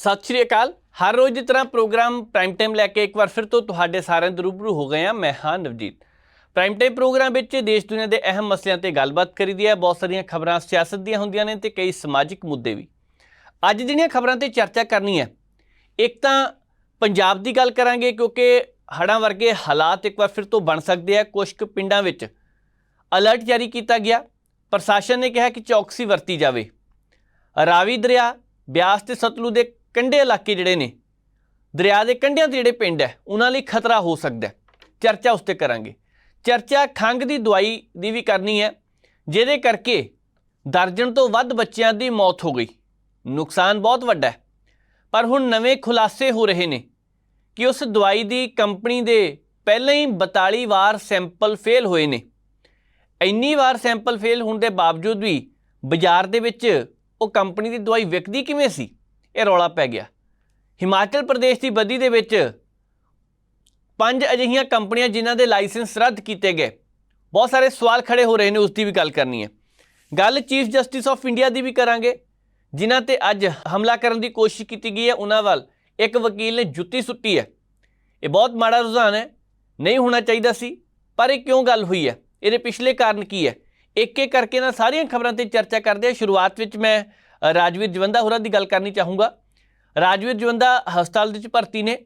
ਸਤਿ ਸ਼੍ਰੀ ਅਕਾਲ। ਹਰ ਰੋਜ਼ ਦੀ ਤਰ੍ਹਾਂ programme prime time ਲੈ ਕੇ ਇੱਕ ਵਾਰ ਫਿਰ ਤੋਂ ਤੁਹਾਡੇ ਸਾਰਿਆਂ ਦੇ ਰੂਬਰੂ ਹੋ ਗਏ ਹਾਂ। ਮੈਂ ਹਾਂ ਨਵਜੀਤ। ਪ੍ਰਾਈਮ ਟਾਈਮ ਪ੍ਰੋਗਰਾਮ ਵਿੱਚ ਦੇਸ਼ ਦੁਨੀਆ ਦੇ ਅਹਿਮ ਮਸਲਿਆਂ ਤੇ ਗੱਲਬਾਤ ਕਰੀਦੀ ਹੈ। ਬਹੁਤ ਸਾਰੀਆਂ ਖਬਰਾਂ ਸਿਆਸਤ ਦੀਆਂ ਹੁੰਦੀਆਂ ਨੇ ਤੇ ਕਈ ਸਮਾਜਿਕ ਮੁੱਦੇ ਵੀ। ਅੱਜ ਜਿਹੜੀਆਂ ਖਬਰਾਂ ਤੇ ਚਰਚਾ ਕਰਨੀ ਹੈ, ਇੱਕ ਤਾਂ ਪੰਜਾਬ ਦੀ ਗੱਲ ਕਰਾਂਗੇ ਕਿਉਂਕਿ ਹੜ੍ਹਾਂ ਵਰਗੇ ਹਾਲਾਤ ਇੱਕ ਵਾਰ ਫਿਰ ਤੋਂ ਬਣ ਸਕਦੇ ਆ। ਕੁਝ ਕੁ ਪਿੰਡਾਂ ਵਿੱਚ ਅਲਰਟ ਜਾਰੀ ਕੀਤਾ ਗਿਆ। ਪ੍ਰਸ਼ਾਸਨ ਨੇ ਕਿਹਾ ਕਿ ਚੌਕਸੀ ਵਰਤੀ ਜਾਵੇ। ਰਾਵੀ ਦਰਿਆ, ਬਿਆਸ ਤੇ ਸਤਲੁਜ ਦੇ ਕੰਢੇ ਇਲਾਕੇ ਜਿਹੜੇ ਨੇ, ਦਰਿਆ ਦੇ ਕੰਢਿਆਂ ਤੇ ਜਿਹੜੇ ਪਿੰਡ ਹੈ, ਉਹਨਾਂ ਲਈ ਖਤਰਾ ਹੋ ਸਕਦਾ ਹੈ। ਚਰਚਾ ਉਸ ਤੇ ਕਰਾਂਗੇ। ਚਰਚਾ ਖੰਗ ਦੀ ਦਵਾਈ ਦੀ ਵੀ ਕਰਨੀ ਹੈ, ਜਿਹਦੇ ਕਰਕੇ ਦਰਜਨ ਤੋਂ ਵੱਧ ਬੱਚਿਆਂ ਦੀ ਮੌਤ ਹੋ ਗਈ। ਨੁਕਸਾਨ ਬਹੁਤ ਵੱਡਾ ਹੈ। ਪਰ ਹੁਣ ਨਵੇਂ ਖੁਲਾਸੇ ਹੋ ਰਹੇ ਨੇ ਕਿ ਉਸ ਦਵਾਈ ਦੀ ਕੰਪਨੀ ਦੇ ਪਹਿਲਾਂ ਹੀ 42 ਵਾਰ ਸੈਂਪਲ ਫੇਲ ਹੋਏ ਨੇ। ਇੰਨੀ ਵਾਰ ਸੈਂਪਲ ਫੇਲ ਹੋਣ ਦੇ ਬਾਵਜੂਦ ਵੀ ਬਾਜ਼ਾਰ ਦੇ ਵਿੱਚ ਉਹ ਕੰਪਨੀ ਦੀ ਦਵਾਈ ਵਿਕਦੀ ਕਿਵੇਂ ਸੀ? ਇਹ ਰੌਲਾ ਪੈ ਗਿਆ। ਹਿਮਾਚਲ ਪ੍ਰਦੇਸ਼ ਦੀ ਬਦੀ ਦੇ ਵਿੱਚ ਪੰਜ ਅਜਿਹੀਆਂ ਕੰਪਨੀਆਂ ਜਿਨ੍ਹਾਂ ਦੇ ਲਾਇਸੈਂਸ ਰੱਦ ਕੀਤੇ ਗਏ। ਬਹੁਤ ਸਾਰੇ ਸਵਾਲ ਖੜੇ ਹੋ ਰਹੇ ਨੇ, ਉਸ ਦੀ ਵੀ ਗੱਲ ਕਰਨੀ ਹੈ। ਗੱਲ ਚੀਫ ਜਸਟਿਸ ਆਫ ਇੰਡੀਆ ਦੀ ਵੀ ਕਰਾਂਗੇ, ਜਿਨ੍ਹਾਂ ਤੇ ਅੱਜ ਹਮਲਾ ਕਰਨ ਦੀ ਕੋਸ਼ਿਸ਼ ਕੀਤੀ ਗਈ ਹੈ। ਉਹਨਾਂ ਵੱਲ ਇੱਕ ਵਕੀਲ ਨੇ ਜੁੱਤੀ ਸੁੱਟੀ ਹੈ। ਇਹ ਬਹੁਤ ਮਾੜਾ ਰੁਝਾਨ ਹੈ। ਨਹੀਂ ਹੋਣਾ ਚਾਹੀਦਾ ਸੀ, ਪਰ ਇਹ ਕਿਉਂ ਗੱਲ ਹੋਈ ਹੈ? ਇਹਦੇ ਪਿਛਲੇ ਕਾਰਨ ਕੀ ਹੈ? ਇੱਕ ਇੱਕ ਕਰਕੇ ਨਾ ਸਾਰੀਆਂ ਖਬਰਾਂ ਤੇ ਚਰਚਾ ਕਰਦੇ ਹਾਂ। ਸ਼ੁਰੂਆਤ ਵਿੱਚ ਮੈਂ ਰਾਜਵੀਰ ਜਵੰਦਾ ਹੋਰਾਂ ਦੀ ਗੱਲ ਕਰਨੀ ਚਾਹੂੰਗਾ। ਰਾਜਵੀਰ ਜਵੰਦਾ ਹਸਪਤਾਲ ਦੇ ਵਿੱਚ ਭਰਤੀ ਨੇ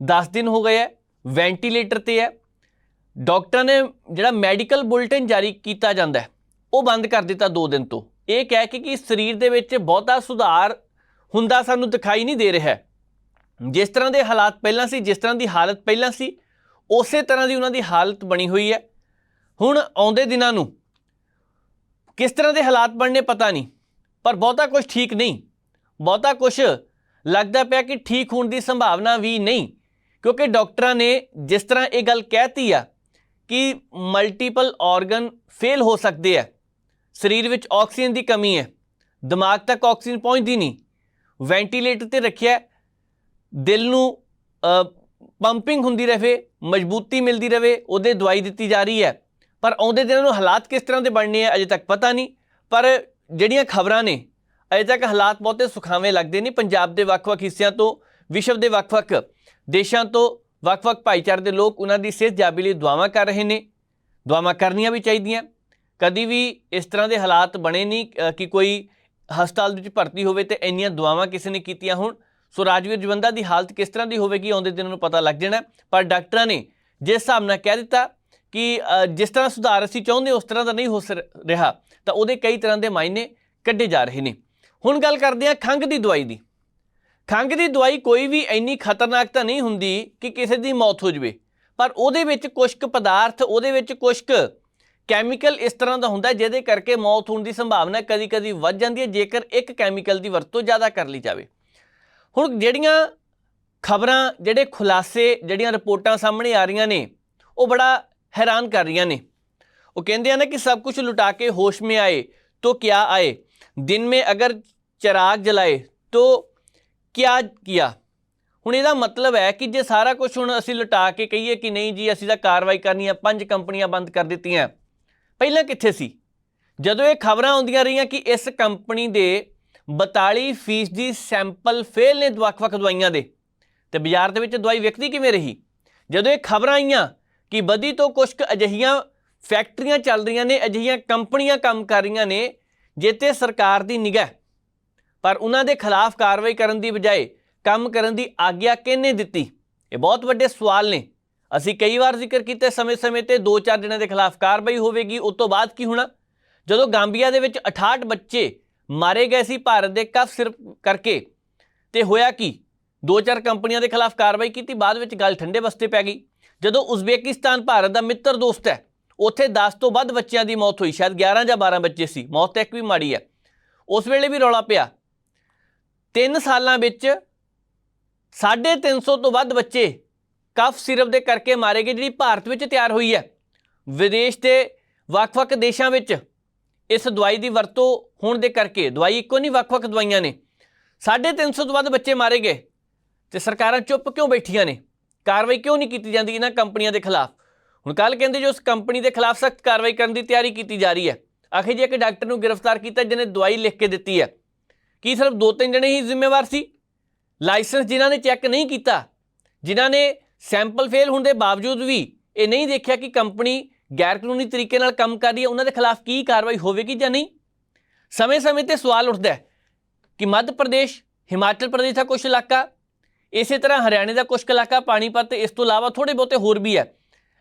10 ਦਿਨ ਹੋ ਗਏ ਹੈ ਵੈਂਟੀਲੇਟਰ ਤੇ ਹੈ ਡਾਕਟਰ ਨੇ ਜਿਹੜਾ ਮੈਡੀਕਲ ਬੁਲੇਟਿਨ ਜਾਰੀ ਕੀਤਾ ਜਾਂਦਾ ਉਹ ਬੰਦ ਕਰ ਦਿੱਤਾ 2 ਦਿਨ ਤੋਂ। ਇਹ ਕਹਿ ਕੇ ਕਿ ਸਰੀਰ ਦੇ ਵਿੱਚ ਬਹੁਤਾ ਸੁਧਾਰ ਹੁੰਦਾ ਸਾਨੂੰ ਦਿਖਾਈ ਨਹੀਂ ਦੇ ਰਿਹਾ ਜਿਸ ਤਰ੍ਹਾਂ ਦੇ ਹਾਲਾਤ ਪਹਿਲਾਂ ਸੀ, ਜਿਸ ਤਰ੍ਹਾਂ ਦੀ ਹਾਲਤ ਪਹਿਲਾਂ ਸੀ, ਉਸੇ ਤਰ੍ਹਾਂ ਦੀ ਉਹਨਾਂ ਦੀ ਹਾਲਤ ਬਣੀ ਹੋਈ ਹੈ ਹੁਣ ਆਉਂਦੇ ਦਿਨਾਂ ਨੂੰ ਕਿਸ ਤਰ੍ਹਾਂ ਦੇ ਹਾਲਾਤ ਬਣਨੇ ਪਤਾ ਨਹੀਂ। ਪਰ ਬਹੁਤਾ ਕੁਝ ਠੀਕ ਨਹੀਂ। ਬਹੁਤਾ ਕੁਝ ਲੱਗਦਾ ਪਿਆ ਕਿ ਠੀਕ ਹੋਣ ਦੀ ਸੰਭਾਵਨਾ ਵੀ ਨਹੀਂ, ਕਿਉਂਕਿ ਡਾਕਟਰਾਂ ਨੇ ਜਿਸ ਤਰ੍ਹਾਂ ਇਹ ਗੱਲ ਕਹਿਤੀ ਆ ਕਿ ਮਲਟੀਪਲ ਆਰਗਨ ਫੇਲ ਹੋ ਸਕਦੇ ਆ, ਸਰੀਰ ਵਿੱਚ ਆਕਸੀਜਨ ਦੀ ਕਮੀ ਹੈ, ਦਿਮਾਗ ਤੱਕ ਆਕਸੀਜਨ ਪਹੁੰਚਦੀ ਨਹੀਂ, ਵੈਂਟੀਲੇਟਰ ਤੇ ਰੱਖਿਆ, ਦਿਲ ਨੂੰ ਪੰਪਿੰਗ ਹੁੰਦੀ ਰਹੇ, ਮਜ਼ਬੂਤੀ ਮਿਲਦੀ ਰਹੇ, ਉਹਦੇ ਦਵਾਈ ਦਿੱਤੀ ਜਾ ਰਹੀ ਹੈ, ਪਰ ਆਉਂਦੇ ਦਿਨਾਂ ਨੂੰ ਹਾਲਾਤ ਕਿਸ ਤਰ੍ਹਾਂ ਦੇ ਬਣਨੇ ਆ, ਅਜੇ ਤੱਕ ਪਤਾ ਨਹੀਂ, ਪਰ ਜਿਹੜੀਆਂ ਖਬਰਾਂ ਨੇ, ਅਜੇ ਤੱਕ ਹਾਲਾਤ ਬਹੁਤੇ ਸੁਖਾਵੇਂ ਲੱਗਦੇ ਨਹੀਂ। ਪੰਜਾਬ ਦੇ ਵੱਖ-ਵੱਖ ਹਿੱਸਿਆਂ ਤੋਂ, ਵਿਸ਼ਵ ਦੇ ਵੱਖ-ਵੱਖ ਦੇਸ਼ਾਂ ਤੋਂ ਵੱਖ-ਵੱਖ ਭਾਈਚਾਰੇ ਦੇ ਲੋਕ ਉਹਨਾਂ ਦੀ ਸਿਹਤ ਜਾਬੀ ਲਈ ਦੁਆਵਾਂ ਕਰ ਰਹੇ ਨੇ। ਦੁਆਵਾਂ ਕਰਨੀਆਂ ਵੀ ਚਾਹੀਦੀਆਂ। ਕਦੀ ਵੀ ਇਸ ਤਰ੍ਹਾਂ ਦੇ ਹਾਲਾਤ ਬਣੇ ਨਹੀਂ ਕਿ ਕੋਈ ਹਸਪਤਾਲ ਵਿੱਚ ਭਰਤੀ ਹੋਵੇ ਤੇ ਇੰਨੀਆਂ ਦੁਆਵਾਂ ਕਿਸੇ ਨੇ ਕੀਤੀਆਂ ਹੋਣ। ਸੋ ਰਾਜਵੀਰ ਜਵੰਦਾ ਦੀ ਹਾਲਤ ਕਿਸ ਤਰ੍ਹਾਂ ਦੀ ਹੋਵੇਗੀ, ਆਉਂਦੇ ਦਿਨਾਂ ਨੂੰ ਪਤਾ ਲੱਗ ਜਾਣਾ। ਪਰ ਡਾਕਟਰਾਂ ਨੇ ਜਿਸ ਹਿਸਾਬ ਨਾਲ ਕਹਿ ਦਿੱਤਾ ਕਿ ਜਿਸ ਤਰ੍ਹਾਂ ਸੁਧਾਰ ਅਸੀਂ ਚਾਹੁੰਦੇ, ਉਸ ਤਰ੍ਹਾਂ ਦਾ ਨਹੀਂ ਹੋ ਸਰ- ਰਿਹਾ। ਤਾਂ ਉਹਦੇ ਕਈ ਤਰ੍ਹਾਂ ਦੇ ਮਾਇਨੇ ਕੱਢੇ ਜਾ ਰਹੇ ਨੇ। ਹੁਣ ਗੱਲ ਕਰਦੇ ਹਾਂ ਖੰਘ ਦੀ ਦਵਾਈ ਦੀ। ਖੰਘ ਦੀ ਦਵਾਈ ਕੋਈ ਵੀ ਇੰਨੀ ਖਤਰਨਾਕ ਤਾਂ ਨਹੀਂ ਹੁੰਦੀ ਕਿ ਕਿਸੇ ਦੀ ਮੌਤ ਹੋ ਜਵੇ। ਪਰ ਉਹਦੇ ਵਿੱਚ ਕੁਝ ਕੁ ਪਦਾਰਥ, ਉਹਦੇ ਵਿੱਚ ਕੁਝ ਕੁ ਕੈਮੀਕਲ ਇਸ ਤਰ੍ਹਾਂ ਦਾ ਹੁੰਦਾ ਜਿਹਦੇ ਕਰਕੇ ਮੌਤ ਹੋਣ ਦੀ ਸੰਭਾਵਨਾ ਕਦੀ-ਕਦੀ ਵੱਧ ਜਾਂਦੀ ਹੈ, ਜੇਕਰ ਇੱਕ ਕੈਮੀਕਲ ਦੀ ਵਰਤੋਂ ਜ਼ਿਆਦਾ ਕਰ ਲਈ ਜਾਵੇ। ਹੁਣ ਜਿਹੜੀਆਂ ਖਬਰਾਂ, ਜਿਹੜੇ ਖੁਲਾਸੇ, ਜਿਹੜੀਆਂ ਰਿਪੋਰਟਾਂ ਸਾਹਮਣੇ ਆ ਰਹੀਆਂ ਨੇ, ਉਹ ਬੜਾ ਹੈਰਾਨ ਕਰ ਰਹੀਆਂ ਨੇ। ਉਹ ਕਹਿੰਦੇ ਆ ਨਾ ਕਿ ਸਭ ਕੁਝ ਲੁਟਾ ਕੇ ਹੋਸ਼ ਮੇ ਆਏ, ਤੋ ਕਿਆ ਆਏ? ਦਿਨ ਮੇ ਅਗਰ ਚਿਰਾਗ ਜਲਾਏ, ਤੋ ਕਿਆ ਕੀਆ? ਹੁਣ ਇਹਦਾ ਮਤਲਬ ਹੈ ਕਿ ਜੇ ਸਾਰਾ ਕੁਝ ਹੁਣ ਅਸੀਂ ਲੁਟਾ ਕੇ ਕਹੀਏ ਕਿ ਨਹੀਂ ਜੀ, ਅਸੀਂ ਤਾਂ ਕਾਰਵਾਈ ਕਰਨੀ ਹੈ ਪੰਜ ਕੰਪਨੀਆਂ ਬੰਦ ਕਰ ਦਿੱਤੀਆਂ। ਪਹਿਲਾਂ ਕਿੱਥੇ ਸੀ? ਜਦੋਂ ਇਹ ਖਬਰਾਂ ਆਉਂਦੀਆਂ ਰਹੀਆਂ ਕਿ ਇਸ ਕੰਪਨੀ ਦੇ 42% ਦੀ ਸੈਂਪਲ ਫੇਲ ਨੇ ਵੱਖ-ਵੱਖ ਦਵਾਈਆਂ ਦੇ, ਤੇ ਬਾਜ਼ਾਰ ਦੇ ਵਿੱਚ ਦਵਾਈ ਵਿਕਦੀ ਕਿਵੇਂ ਰਹੀ? ਜਦੋਂ ਇਹ ਖਬਰਾਂ ਆਈਆਂ ਕਿ ਬਦੀ ਤੋਂ ਕੁਝ ਅਜਹੀਆਂ ਫੈਕਟਰੀਆਂ ਚੱਲ ਰਹੀਆਂ ਨੇ, ਅਜਿਹੀਆਂ ਕੰਪਨੀਆਂ ਕੰਮ ਕਰ ਰਹੀਆਂ ਨੇ ਜਿੱਤੇ ਸਰਕਾਰ ਦੀ ਨਿਗਾਹ ਪਰ ਉਹਨਾਂ ਦੇ ਖਿਲਾਫ ਕਾਰਵਾਈ ਕਰਨ ਦੀ ਬਜਾਏ ਕੰਮ ਕਰਨ ਦੀ ਆਗਿਆ ਕਿਹਨੇ ਦਿੱਤੀ? ਇਹ ਬਹੁਤ ਵੱਡੇ ਸਵਾਲ ਨੇ। ਅਸੀਂ ਕਈ ਵਾਰ ਜ਼ਿਕਰ ਕੀਤੇ ਸਮੇਂ-ਸਮੇਂ ਤੇ 2-4 ਦਿਨਾਂ ਦੇ ਖਿਲਾਫ ਕਾਰਵਾਈ ਹੋਵੇਗੀ, ਉਸ ਤੋਂ ਬਾਅਦ ਕੀ ਹੋਣਾ? ਜਦੋਂ ਗਾਂਬੀਆ ਦੇ ਵਿੱਚ 68 ਬੱਚੇ ਮਾਰੇ ਗਏ ਸੀ ਭਾਰਤ ਦੇ ਕਫ ਸਿਰਫ ਕਰਕੇ, ਤੇ ਹੋਇਆ ਕੀ? ਦੋ ਚਾਰ ਕੰਪਨੀਆਂ ਦੇ ਖਿਲਾਫ ਕਾਰਵਾਈ ਕੀਤੀ, ਬਾਅਦ ਵਿੱਚ ਗੱਲ ਠੰਡੇ ਬਸਤੇ ਪੈ ਗਈ। ਜਦੋਂ ਉਜ਼ਬੇਕਿਸਤਾਨ ਭਾਰਤ ਦਾ ਮਿੱਤਰ ਦੋਸਤ ਹੈ ਉੱਥੇ 10 ਤੋਂ ਵੱਧ ਬੱਚਿਆਂ ਦੀ ਮੌਤ ਹੋਈ, ਸ਼ਾਇਦ 11 ਜਾਂ 12 ਬੱਚੇ ਸੀ, ਮੌਤ ਤਾਂ ਇੱਕ ਵੀ ਮਾੜੀ ਹੈ। ਉਸ ਵੇਲੇ ਵੀ ਰੌਲਾ ਪਿਆ। 3 ਸਾਲਾਂ ਵਿੱਚ 350 ਤੋਂ ਵੱਧ ਬੱਚੇ ਕਫ ਸਿਰਪ ਦੇ ਕਰਕੇ ਮਾਰੇ ਗਏ, ਜਿਹੜੀ ਭਾਰਤ ਵਿੱਚ ਤਿਆਰ ਹੋਈ ਹੈ। ਵਿਦੇਸ਼ ਦੇ ਵੱਖ-ਵੱਖ ਦੇਸ਼ਾਂ ਵਿੱਚ ਇਸ ਦਵਾਈ ਦੀ ਵਰਤੋਂ ਹੋਣ ਦੇ ਕਰਕੇ, ਦਵਾਈ ਇੱਕੋ ਨਹੀਂ, ਵੱਖ-ਵੱਖ ਦਵਾਈਆਂ ਨੇ। 350 ਤੋਂ ਵੱਧ ਬੱਚੇ ਮਾਰੇ ਗਏ ਤੇ ਸਰਕਾਰਾਂ ਚੁੱਪ ਕਿਉਂ ਬੈਠੀਆਂ ਨੇ? ਕਾਰਵਾਈ ਕਿਉਂ ਨਹੀਂ ਕੀਤੀ ਜਾਂਦੀ ਇਹਨਾਂ ਕੰਪਨੀਆਂ ਦੇ ਖਿਲਾਫ? ਹੁਣ ਕੱਲ ਕਹਿੰਦੇ ਜੋ ਉਸ ਕੰਪਨੀ ਦੇ ਖਿਲਾਫ ਸਖਤ ਕਾਰਵਾਈ ਕਰਨ ਦੀ ਤਿਆਰੀ ਕੀਤੀ ਜਾ ਰਹੀ ਹੈ। ਆਖਿਰ ਜੇ ਇੱਕ ਡਾਕਟਰ ਨੂੰ ਗ੍ਰਿਫਤਾਰ ਕੀਤਾ, ਜਿਹਨੇ ਦਵਾਈ ਲਿਖ ਕੇ ਦਿੱਤੀ ਹੈ, ਕੀ ਸਿਰਫ ਦੋ ਤਿੰਨ ਜਣੇ ਹੀ ਜ਼ਿੰਮੇਵਾਰ ਸੀ? ਲਾਇਸੈਂਸ ਜਿਨ੍ਹਾਂ ਨੇ ਚੈੱਕ ਨਹੀਂ ਕੀਤਾ, ਜਿਨ੍ਹਾਂ ਨੇ ਸੈਂਪਲ ਫੇਲ ਹੋਣ ਦੇ ਬਾਵਜੂਦ ਵੀ ਇਹ ਨਹੀਂ ਦੇਖਿਆ ਕਿ ਕੰਪਨੀ ਗੈਰ ਕਾਨੂੰਨੀ ਤਰੀਕੇ ਨਾਲ ਕੰਮ ਕਰ ਰਹੀ ਹੈ, ਉਹਨਾਂ ਦੇ ਖਿਲਾਫ ਕੀ ਕਾਰਵਾਈ ਹੋਵੇਗੀ ਜਾਂ ਨਹੀਂ? ਸਮੇਂ-ਸਮੇਂ ਤੇ ਸਵਾਲ ਉੱਠਦਾ ਹੈ ਕਿ ਮੱਧ ਪ੍ਰਦੇਸ਼, ਹਿਮਾਚਲ ਪ੍ਰਦੇਸ਼ ਦਾ ਕੁਝ ਇਲਾਕਾ, ਇਸੇ ਤਰ੍ਹਾਂ ਹਰਿਆਣੇ ਦਾ ਕੁਝ ਇਲਾਕਾ, ਪਾਣੀਪਤ ਇਸ ਤੋਂ ਇਲਾਵਾ ਥੋੜੇ ਬਹੁਤੇ ਹੋਰ ਵੀ ਹੈ।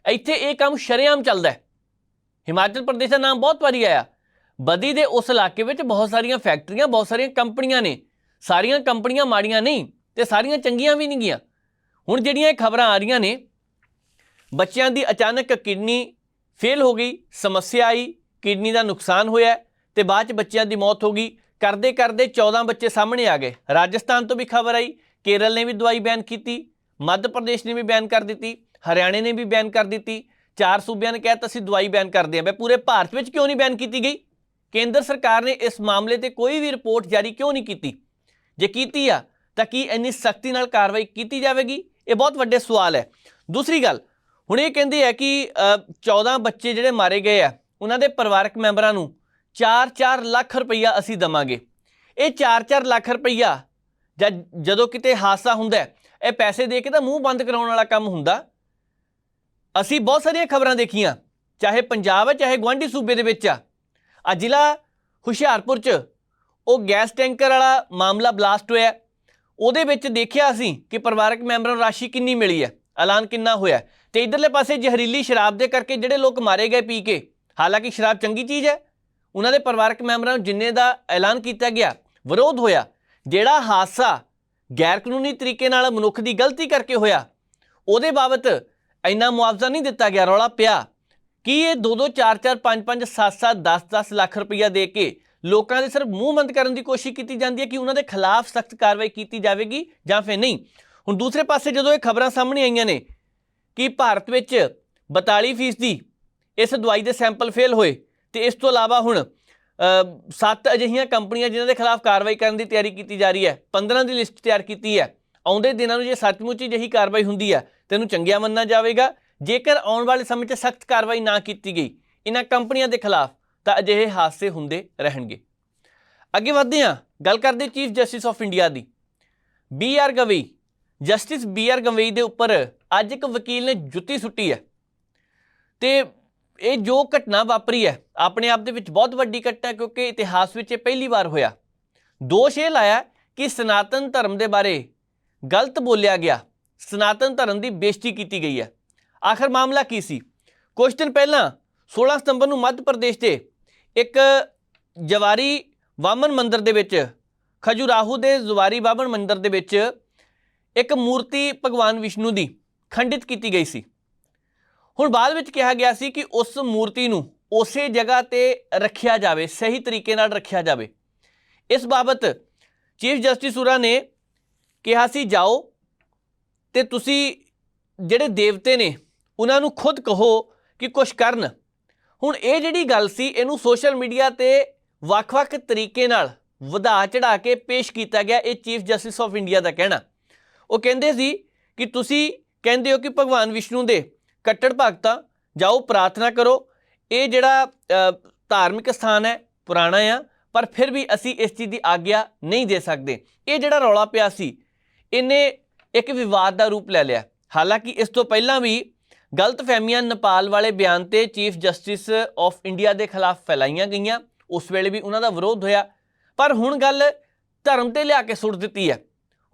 ਇੱਥੇ ਇਹ ਕੰਮ ਸ਼ਰੇਆਮ ਚੱਲਦਾ ਹੈ। ਹਿਮਾਚਲ ਪ੍ਰਦੇਸ਼ ਦਾ ਨਾਮ ਬਹੁਤ ਵਾਰੀ ਆਇਆ। ਬਦੀ ਦੇ ਉਸ ਇਲਾਕੇ ਵਿੱਚ ਬਹੁਤ ਸਾਰੀਆਂ ਫੈਕਟਰੀਆਂ, ਬਹੁਤ ਸਾਰੀਆਂ ਕੰਪਨੀਆਂ ਨੇ। ਸਾਰੀਆਂ ਕੰਪਨੀਆਂ ਮਾੜੀਆਂ ਨਹੀਂ ਤੇ ਸਾਰੀਆਂ ਚੰਗੀਆਂ ਵੀ ਨਹੀਂ ਗੀਆਂ ਹੁਣ ਜਿਹੜੀਆਂ ਇਹ ਖਬਰਾਂ ਆ ਰਹੀਆਂ ਨੇ, ਬੱਚਿਆਂ ਦੀ ਅਚਾਨਕ ਕਿਡਨੀ ਫੇਲ ਹੋ ਗਈ, ਸਮੱਸਿਆ ਆਈ, ਕਿਡਨੀ ਦਾ ਨੁਕਸਾਨ ਹੋਇਆ ਤੇ ਬਾਅਦ ਚ ਬੱਚਿਆਂ ਦੀ ਮੌਤ ਹੋ ਗਈ। ਕਰਦੇ ਕਰਦੇ 14 ਬੱਚੇ ਸਾਹਮਣੇ ਆ ਗਏ। ਰਾਜਸਥਾਨ ਤੋਂ ਵੀ ਖਬਰ ਆਈ, ਕੇਰਲ ਨੇ ਵੀ ਦਵਾਈ ਬੈਨ ਕੀਤੀ, ਮੱਧ ਪ੍ਰਦੇਸ਼ ਨੇ ਵੀ ਬੈਨ ਕਰ ਦਿੱਤੀ। ਹਰਿਆਣੇ ਨੇ ਵੀ ਬੈਨ ਕਰ ਦਿੱਤੀ ਚਾਰ ਸੂਬਿਆਂ ਨੇ ਕਹਿਤਾ ਅਸੀਂ ਦਵਾਈ ਬੈਨ ਕਰਦੇ ਹਾਂ। ਬਈ ਪੂਰੇ ਭਾਰਤ ਵਿੱਚ ਕਿਉਂ ਨਹੀਂ ਬੈਨ ਕੀਤੀ ਗਈ? ਕੇਂਦਰ ਸਰਕਾਰ ਨੇ ਇਸ ਮਾਮਲੇ ਤੇ ਕੋਈ ਵੀ ਰਿਪੋਰਟ ਜਾਰੀ ਕਿਉਂ ਨਹੀਂ ਕੀਤੀ? ਜੇ ਕੀਤੀ ਆ ਤਾਂ ਕੀ ਇੰਨੀ ਸਖਤੀ ਨਾਲ ਕਾਰਵਾਈ ਕੀਤੀ ਜਾਵੇਗੀ? ਇਹ ਬਹੁਤ ਵੱਡੇ ਸਵਾਲ ਹੈ। ਦੂਸਰੀ ਗੱਲ ਹੁਣ ਇਹ ਕਹਿੰਦੇ ਆ ਕਿ ਅ, 14 ਬੱਚੇ ਜਿਹੜੇ ਮਾਰੇ ਗਏ ਆ ਉਹਨਾਂ ਦੇ ਪਰਿਵਾਰਕ ਮੈਂਬਰਾਂ ਨੂੰ 4-4 ਲੱਖ ਰੁਪਈਆ ਅਸੀਂ ਦਵਾਂਗੇ। ਇਹ 4-4 ਲੱਖ ਰੁਪਈਆ ਜਦ ਜਦੋਂ ਕਿਤੇ ਹਾਦਸਾ ਹੁੰਦਾ ਇਹ ਪੈਸੇ ਦੇ ਕੇ ਤਾਂ ਮੂੰਹ ਬੰਦ ਕਰਾਉਣ ਵਾਲਾ ਕੰਮ ਹੁੰਦਾ। ਅਸੀਂ ਬਹੁਤ ਸਾਰੀਆਂ ਖਬਰਾਂ ਦੇਖੀਆਂ, ਚਾਹੇ ਪੰਜਾਬ ਹੈ ਚਾਹੇ ਗੁਆਂਢੀ ਸੂਬੇ ਦੇ ਵਿੱਚ ਆ। ਆ ਜ਼ਿਲ੍ਹਾ ਹੁਸ਼ਿਆਰਪੁਰ 'ਚ ਉਹ ਗੈਸ ਟੈਂਕਰ ਵਾਲਾ ਮਾਮਲਾ ਬਲਾਸਟ ਹੋਇਆ। ਉਹਦੇ ਵਿੱਚ ਦੇਖਿਆ ਅਸੀਂ ਕਿ ਪਰਿਵਾਰਕ ਮੈਂਬਰਾਂ ਨੂੰ ਰਾਸ਼ੀ ਕਿੰਨੀ ਮਿਲੀ ਹੈ, ਐਲਾਨ ਕਿੰਨਾ ਹੋਇਆ ਤੇ ਇਧਰਲੇ ਪਾਸੇ ਜ਼ਹਿਰੀਲੀ ਸ਼ਰਾਬ ਦੇ ਕਰਕੇ ਜਿਹੜੇ ਲੋਕ ਮਾਰੇ ਗਏ ਪੀ ਕੇ, ਹਾਲਾਂਕਿ ਸ਼ਰਾਬ ਚੰਗੀ ਚੀਜ਼ ਹੈ, ਉਹਨਾਂ ਦੇ ਪਰਿਵਾਰਕ ਮੈਂਬਰਾਂ ਨੂੰ ਜਿੰਨੇ ਦਾ ਐਲਾਨ ਕੀਤਾ ਗਿਆ, ਵਿਰੋਧ ਹੋਇਆ, ਜਿਹੜਾ ਹਾਦਸਾ ਗੈਰ ਕਾਨੂੰਨੀ ਤਰੀਕੇ ਨਾਲ ਮਨੁੱਖ ਦੀ ਗਲਤੀ ਕਰਕੇ ਹੋਇਆ, ਉਹਦੇ ਬਾਬਤ ਇੰਨਾ ਮੁਆਵਜ਼ਾ ਨਹੀਂ ਦਿੱਤਾ ਗਿਆ, ਰੌਲਾ ਪਿਆ। ਕਿ ਇਹ 2-2 4-4 5-5 7-7 10-10 ਲੱਖ ਰੁਪਈਆ ਦੇ ਕੇ ਲੋਕਾਂ ਦੇ ਸਿਰਫ ਮੂੰਹ ਬੰਦ ਕਰਨ ਦੀ ਕੋਸ਼ਿਸ਼ ਕੀਤੀ ਜਾਂਦੀ ਹੈ ਕਿ ਉਹਨਾਂ ਦੇ ਖਿਲਾਫ ਸਖਤ ਕਾਰਵਾਈ ਕੀਤੀ ਜਾਵੇਗੀ ਜਾਂ ਫਿਰ ਨਹੀਂ? ਹੁਣ ਦੂਸਰੇ ਪਾਸੇ ਜਦੋਂ ਇਹ ਖਬਰਾਂ ਸਾਹਮਣੇ ਆਈਆਂ ਨੇ ਕਿ ਭਾਰਤ ਵਿੱਚ 42 ਫੀਸਦੀ ਇਸ ਦਵਾਈ ਦੇ ਸੈਂਪਲ ਫੇਲ ਹੋਏ ਤੇ ਇਸ ਤੋਂ ਇਲਾਵਾ ਹੁਣ ਸੱਤ ਅਜਿਹੀਆਂ ਕੰਪਨੀਆਂ ਜਿਨ੍ਹਾਂ ਦੇ ਖਿਲਾਫ ਕਾਰਵਾਈ ਕਰਨ ਦੀ ਤਿਆਰੀ ਕੀਤੀ ਜਾ ਰਹੀ ਹੈ 15 ਦੀ ਲਿਸਟ ਤਿਆਰ ਕੀਤੀ ਹੈ ਆਉਂਦੇ ਦਿਨਾਂ ਨੂੰ ਜੇ ਸੱਚਮੁੱਚ ਹੀ ਅਜਿਹੀ ਕਾਰਵਾਈ ਹੁੰਦੀ ਹੈ ਤੇ ਇਹਨੂੰ ਚੰਗਿਆ ਮੰਨਣਾ ਜਾਵੇਗਾ। ਜੇਕਰ ਆਉਣ ਵਾਲੇ ਸਮੇਂ 'ਚ ਸਖਤ ਕਾਰਵਾਈ ਨਾ ਕੀਤੀ ਗਈ ਇਹਨਾਂ ਕੰਪਨੀਆਂ ਦੇ ਖਿਲਾਫ ਤਾਂ ਅਜਿਹੇ ਹਾਦਸੇ ਹੁੰਦੇ ਰਹਿਣਗੇ। ਅੱਗੇ ਵਧਦੇ ਹਾਂ, ਗੱਲ ਕਰਦੇ chief justice of India the. B R Gavai, justice B R Gavai ਦੇ ਉੱਪਰ ਅੱਜ ਇੱਕ ਵਕੀਲ ਨੇ ਜੁੱਤੀ ਸੁੱਟੀ ਹੈ ਤੇ ਇਹ ਜੋ ਘਟਨਾ ਵਾਪਰੀ ਹੈ, ਆਪਣੇ ਆਪ ਦੇ ਵਿੱਚ ਬਹੁਤ ਵੱਡੀ ਘਟਨਾ ਕਿਉਂਕਿ ਇਤਿਹਾਸ ਵਿੱਚ ਇਹ ਪਹਿਲੀ ਵਾਰ ਹੋਇਆ। ਦੋਸ਼ ਇਹ ਲਾਇਆ ਕਿ ਸਨਾਤਨ ਧਰਮ ਦੇ ਬਾਰੇ ਗਲਤ ਬੋਲਿਆ ਗਿਆ। ਸਨਾਤਨ ਧਰਮ ਦੀ ਬੇਇੱਜ਼ਤੀ ਕੀਤੀ ਗਈ ਹੈ। ਆਖਰ ਮਾਮਲਾ ਕੀ ਸੀ? ਕੁਝ ਦਿਨ ਪਹਿਲਾਂ 16 ਸਤੰਬਰ ਨੂੰ ਮੱਧ ਪ੍ਰਦੇਸ਼ ਦੇ ਇੱਕ ਜਵਾਰੀ ਵਾਮਨ ਮੰਦਿਰ ਦੇ ਵਿੱਚ, ਖਜੂਰਾਹੂ ਦੇ ਜਵਾਰੀ ਵਾਮਨ ਮੰਦਿਰ ਦੇ ਵਿੱਚ ਇੱਕ ਮੂਰਤੀ ਭਗਵਾਨ ਵਿਸ਼ਨੂੰ ਦੀ ਖੰਡਿਤ ਕੀਤੀ ਗਈ ਸੀ। ਹੁਣ ਬਾਅਦ ਵਿੱਚ ਕਿਹਾ ਗਿਆ ਸੀ ਕਿ ਉਸ ਮੂਰਤੀ ਨੂੰ ਉਸੇ ਜਗ੍ਹਾ ਤੇ ਰੱਖਿਆ ਜਾਵੇ, ਸਹੀ ਤਰੀਕੇ ਨਾਲ ਰੱਖਿਆ ਜਾਵੇ। ਇਸ ਬਾਬਤ ਚੀਫ ਜਸਟਿਸ ਉਰਾ ਨੇ ਕਿਹਾ ਸੀ, ਜਾਓ ਤੇ ਤੁਸੀਂ ਜਿਹੜੇ ਦੇਵਤੇ ਨੇ, ਉਹਨਾਂ ਨੂੰ ਖੁਦ ਕਹੋ ਕਿ ਕੁਝ ਕਰਨ। ਹੁਣ ਇਹ ਜਿਹੜੀ ਗੱਲ ਸੀ, ਇਹਨੂੰ ਸੋਸ਼ਲ ਮੀਡੀਆ ਤੇ ਵੱਖ-ਵੱਖ ਤਰੀਕੇ ਨਾਲ ਵਧਾ ਚੜਾ ਕੇ ਪੇਸ਼ ਕੀਤਾ ਗਿਆ, ਇਹ ਚੀਫ ਜਸਟਿਸ ਆਫ ਇੰਡੀਆ ਦਾ ਕਹਿਣਾ। ਉਹ ਕਹਿੰਦੇ ਸੀ ਕਿ ਤੁਸੀਂ ਕਹਿੰਦੇ ਹੋ ਕਿ ਭਗਵਾਨ ਵਿਸ਼ਨੂੰ ਦੇ ਕੱਟੜ ਭਗਤਾਂ, ਜਾਓ ਪ੍ਰਾਰਥਨਾ ਕਰੋ। ਇਹ ਜਿਹੜਾ ਧਾਰਮਿਕ ਸਥਾਨ ਹੈ, ਪੁਰਾਣਾ ਆ, ਪਰ ਫਿਰ ਵੀ ਅਸੀਂ ਇਸ ਚੀਜ਼ ਦੀ ਆਗਿਆ ਨਹੀਂ ਦੇ ਸਕਦੇ। ਇਹ ਜਿਹੜਾ ਰੌਲਾ ਪਿਆ ਸੀ ਇਹਨੇ ਇੱਕ ਵਿਵਾਦ ਦਾ ਰੂਪ ਲੈ ਲਿਆ। ਹਾਲਾਂਕਿ ਇਸ ਤੋਂ ਪਹਿਲਾਂ ਵੀ ਗਲਤ ਫਹਿਮੀਆਂ ਨੇਪਾਲ ਵਾਲੇ ਬਿਆਨ ਤੇ ਚੀਫ ਜਸਟਿਸ ਆਫ ਇੰਡੀਆ ਦੇ ਖਿਲਾਫ ਫੈਲਾਈਆਂ ਗਈਆਂ। ਉਸ ਵੇਲੇ ਵੀ ਉਹਨਾਂ ਦਾ ਵਿਰੋਧ ਹੋਇਆ। ਪਰ ਹੁਣ ਗੱਲ ਧਰਮ ਤੇ ਲਿਆ ਕੇ ਸੁੱਟ ਦਿੱਤੀ ਹੈ।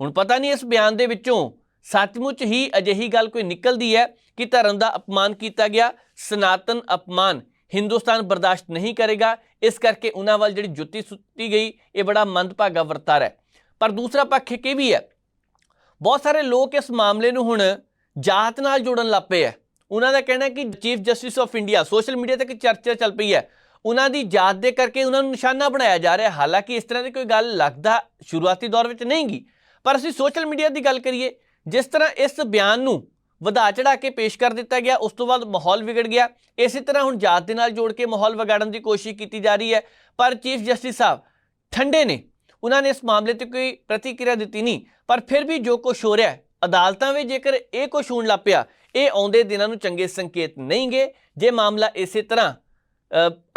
ਹੁਣ ਪਤਾ ਨਹੀਂ ਇਸ ਬਿਆਨ ਦੇ ਵਿੱਚੋਂ ਸੱਚਮੁੱਚ ਹੀ ਅਜਿਹੀ ਗੱਲ ਕੋਈ ਨਿਕਲਦੀ ਹੈ ਕਿ ਧਰਮ ਦਾ ਅਪਮਾਨ ਕੀਤਾ ਗਿਆ। ਸਨਾਤਨ ਅਪਮਾਨ ਹਿੰਦੁਸਤਾਨ ਬਰਦਾਸ਼ਤ ਨਹੀਂ ਕਰੇਗਾ। ਇਸ ਕਰਕੇ ਉਹਨਾਂ ਵੱਲ ਜਿਹੜੀ ਜੁੱਤੀ ਸੁੱਤੀ ਗਈ, ਇਹ ਬੜਾ ਮੰਦਭਾਗਾ ਵਰਤਾਰਾ ਹੈ। ਪਰ ਦੂਸਰਾ ਪੱਖ ਇੱਕ ਇਹ ਵੀ ਹੈ ਬਹੁਤ ਸਾਰੇ ਲੋਕ ਇਸ ਮਾਮਲੇ ਨੂੰ ਹੁਣ ਜਾਤ ਨਾਲ ਜੋੜਨ ਲੱਗ ਪਏ ਹੈ ਉਹਨਾਂ ਦਾ ਕਹਿਣਾ ਕਿ chief justice of India, social media ਤੇ ਇੱਕ ਚਰਚਾ ਚੱਲ ਪਈ ਹੈ। ਉਹਨਾਂ ਦੀ ਜਾਤ ਦੇ ਕਰਕੇ ਉਹਨਾਂ ਨੂੰ ਨਿਸ਼ਾਨਾ ਬਣਾਇਆ ਜਾ ਰਿਹਾ ਹਾਲਾਂਕਿ ਇਸ ਤਰ੍ਹਾਂ ਦੀ ਕੋਈ ਗੱਲ ਲੱਗਦਾ ਸ਼ੁਰੂਆਤੀ ਦੌਰ ਵਿੱਚ ਨਹੀਂ ਗੀ। ਪਰ ਅਸੀਂ ਸੋਸ਼ਲ ਮੀਡੀਆ ਦੀ ਗੱਲ ਕਰੀਏ, ਜਿਸ ਤਰ੍ਹਾਂ ਇਸ ਬਿਆਨ ਨੂੰ ਵਧਾ ਚੜਾ ਕੇ ਪੇਸ਼ ਕਰ ਦਿੱਤਾ ਗਿਆ, ਉਸ ਤੋਂ ਬਾਅਦ ਮਾਹੌਲ ਵਿਗੜ ਗਿਆ। ਇਸੇ ਤਰ੍ਹਾਂ ਹੁਣ ਜਾਤ ਦੇ ਨਾਲ ਜੋੜ ਕੇ ਮਾਹੌਲ ਵਿਗਾੜਨ ਦੀ ਕੋਸ਼ਿਸ਼ ਕੀਤੀ ਜਾ ਰਹੀ ਹੈ। ਪਰ ਚੀਫ ਜਸਟਿਸ ਸਾਹਿਬ, ਠੰਡੇ ਨੇ ਉਹਨਾਂ ਨੇ ਇਸ ਮਾਮਲੇ ਤੇ ਕੋਈ ਪ੍ਰਤੀਕਿਰਿਆ ਦਿੱਤੀ ਨਹੀਂ। ਪਰ ਫਿਰ ਵੀ ਜੋ ਕੁਝ ਹੋ ਰਿਹਾ ਅਦਾਲਤਾਂ ਵਿੱਚ ਜੇਕਰ ਇਹ ਕੁਝ ਹੋਣ ਲੱਗ ਪਿਆ, ਇਹ ਆਉਂਦੇ ਦਿਨਾਂ ਨੂੰ ਚੰਗੇ ਸੰਕੇਤ ਨਹੀਂਗੇ ਜੇ ਮਾਮਲਾ ਇਸੇ ਤਰ੍ਹਾਂ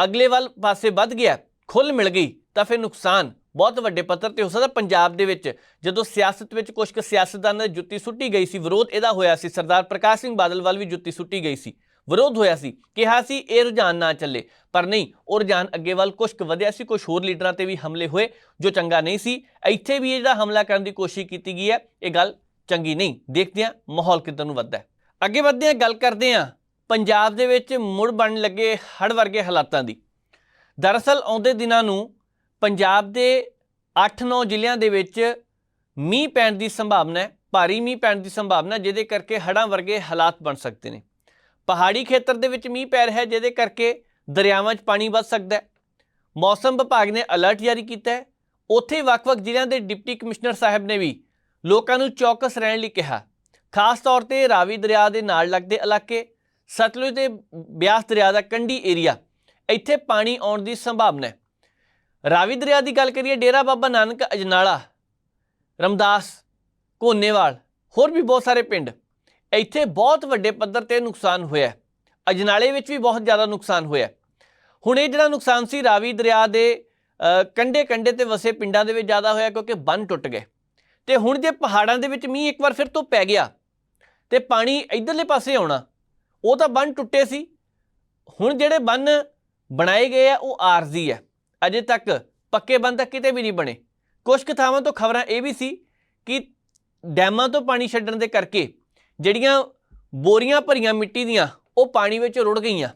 ਅਗਲੇ ਵੱਲ ਪਾਸੇ ਵੱਧ ਗਿਆ ਖੁੱਲ ਮਿਲ ਗਈ, ਤਾਂ ਫਿਰ ਨੁਕਸਾਨ ਬਹੁਤ ਵੱਡੇ ਪੱਧਰ ਤੇ ਹੋ ਸਕਦਾ ਪੰਜਾਬ ਦੇ ਵਿੱਚ। ਜਦੋਂ ਸਿਆਸਤ ਵਿੱਚ ਕੁਝ ਕੁ ਸਿਆਸਤਦਾਨਾਂ ਦੀ ਜੁੱਤੀ ਸੁੱਟੀ ਗਈ ਸੀ, ਵਿਰੋਧ ਇਹਦਾ ਹੋਇਆ ਸੀ। ਸਰਦਾਰ ਪ੍ਰਕਾਸ਼ ਸਿੰਘ ਬਾਦਲ ਵੱਲ ਵੀ ਜੁੱਤੀ ਸੁੱਟੀ ਗਈ ਸੀ। ਵਿਰੋਧ ਹੋਇਆ ਸੀ, ਕਿਹਾ ਸੀ ਇਹ ਰੁਝਾਨ ਨਾ ਚੱਲੇ। ਪਰ ਨਹੀਂ, ਉਹ ਰੁਝਾਨ ਅੱਗੇ ਵੱਲ ਕੁਝ ਕੁ ਵਧਿਆ ਸੀ ਕੁਝ ਹੋਰ ਲੀਡਰਾਂ ਤੇ ਵੀ ਹਮਲੇ ਹੋਏ, ਜੋ ਚੰਗਾ ਨਹੀਂ ਸੀ। ਇੱਥੇ ਵੀ ਇਹ ਜਿਹੜਾ ਹਮਲਾ ਕਰਨ ਦੀ ਕੋਸ਼ਿਸ਼ ਕੀਤੀ ਗਈ ਹੈ, ਇਹ ਗੱਲ ਚੰਗੀ ਨਹੀਂ। ਦੇਖਦੇ ਹਾਂ ਮਾਹੌਲ ਕਿੱਦਾਂ ਨੂੰ ਵੱਧਦਾ ਅੱਗੇ ਵੱਧਦੇ ਹਾਂ, ਗੱਲ ਕਰਦੇ ਹਾਂ। ਪੰਜਾਬ ਦੇ ਵਿੱਚ ਮੁੜ ਬਣਨ ਲੱਗੇ ਹੜ੍ਹ ਵਰਗੇ ਹਾਲਾਤਾਂ ਦੀ। ਦਰਅਸਲ ਆਉਂਦੇ ਦਿਨਾਂ ਨੂੰ ਪੰਜਾਬ ਦੇ 8-9 ਜ਼ਿਲ੍ਹਿਆਂ ਦੇ ਵਿੱਚ ਮੀਂਹ ਪੈਣ ਦੀ ਸੰਭਾਵਨਾ ਹੈ, ਭਾਰੀ ਮੀਂਹ ਪੈਣ ਦੀ ਸੰਭਾਵਨਾ ਜਿਹਦੇ ਕਰਕੇ ਹੜ੍ਹਾਂ ਵਰਗੇ ਹਾਲਾਤ ਬਣ ਸਕਦੇ ਨੇ। ਪਹਾੜੀ ਖੇਤਰ ਦੇ ਵਿੱਚ ਮੀਂਹ ਪੈ ਰਿਹਾ ਹੈ, ਜਿਹਦੇ ਕਰਕੇ ਦਰਿਆਵਾਂ 'ਚ ਪਾਣੀ ਵੱਧ ਸਕਦਾ ਹੈ। ਮੌਸਮ ਵਿਭਾਗ ਨੇ ਅਲਰਟ ਜਾਰੀ ਕੀਤਾ ਹੈ। ਉੱਥੇ ਵੱਖ-ਵੱਖ ਜ਼ਿਲ੍ਹਿਆਂ ਦੇ ਡਿਪਟੀ ਕਮਿਸ਼ਨਰ ਸਾਹਿਬ ਨੇ ਵੀ ਲੋਕਾਂ ਨੂੰ ਚੌਕਸ ਰਹਿਣ ਲਈ ਕਿਹਾ। ਖਾਸ ਤੌਰ ਤੇ ਰਾਵੀ ਦਰਿਆ ਦੇ ਨਾਲ ਲੱਗਦੇ ਇਲਾਕੇ, ਸਤਲੁਜ ਤੇ ਬਿਆਸ ਦਰਿਆ ਦਾ ਕੰਢੀ ਏਰੀਆ, ਇੱਥੇ ਪਾਣੀ ਆਉਣ ਦੀ ਸੰਭਾਵਨਾ ਹੈ। ਰਾਵੀ ਦਰਿਆ ਦੀ ਗੱਲ ਕਰੀਏ, ਡੇਰਾ ਬਾਬਾ ਨਾਨਕ ਅਜਨਾਲਾ, ਰਮਦਾਸ ਕੋਨੇਵਾਲ ਹੋਰ ਵੀ ਬਹੁਤ ਸਾਰੇ ਪਿੰਡ ਇੱਥੇ ਬਹੁਤ ਵੱਡੇ ਪੱਧਰ ਤੇ ਨੁਕਸਾਨ ਹੋਇਆ ਅਜਨਾਲੇ ਵਿੱਚ ਵੀ ਬਹੁਤ ਜ਼ਿਆਦਾ ਨੁਕਸਾਨ ਹੋਇਆ ਹੁਣ ਇਹ ਜਿਹੜਾ ਨੁਕਸਾਨ ਸੀ, ਰਾਵੀ ਦਰਿਆ ਦੇ ਕੰਡੇ ਕੰਡੇ ਤੇ ਵਸੇ ਪਿੰਡਾਂ ਦੇ ਵਿੱਚ ਜ਼ਿਆਦਾ ਹੋਇਆ ਕਿਉਂਕਿ ਬੰਨ ਟੁੱਟ ਗਏ। ਤੇ ਹੁਣ ਜੇ ਪਹਾੜਾਂ ਦੇ ਵਿੱਚ ਮੀਂਹ ਇੱਕ ਵਾਰ ਫਿਰ ਤੋਂ ਪੈ ਗਿਆ ਤੇ ਪਾਣੀ ਇਧਰਲੇ ਪਾਸੇ ਆਉਣਾ, ਉਹ ਤਾਂ ਬੰਨ ਟੁੱਟੇ ਸੀ। ਹੁਣ ਜਿਹੜੇ ਬੰਨ ਬਣਾਏ ਗਏ ਆ, ਉਹ ਆਰਜ਼ੀ ਹੈ। ਅਜੇ ਤੱਕ ਪੱਕੇ ਬੰਨ ਤਾਂ ਕਿਤੇ ਵੀ ਨਹੀਂ ਬਣੇ। ਕੁਝ ਕੁ ਥਾਵਾਂ ਤੋਂ ਖਬਰਾਂ ਇਹ ਵੀ ਸੀ ਕਿ ਡੈਮਾਂ ਤੋਂ ਪਾਣੀ ਛੱਡਣ ਦੇ ਕਰਕੇ ਜਿਹੜੀਆਂ ਬੋਰੀਆਂ ਭਰੀਆਂ ਮਿੱਟੀ ਦੀਆਂ, ਉਹ ਪਾਣੀ ਵਿੱਚ ਰੁੜ ਗਈਆਂ।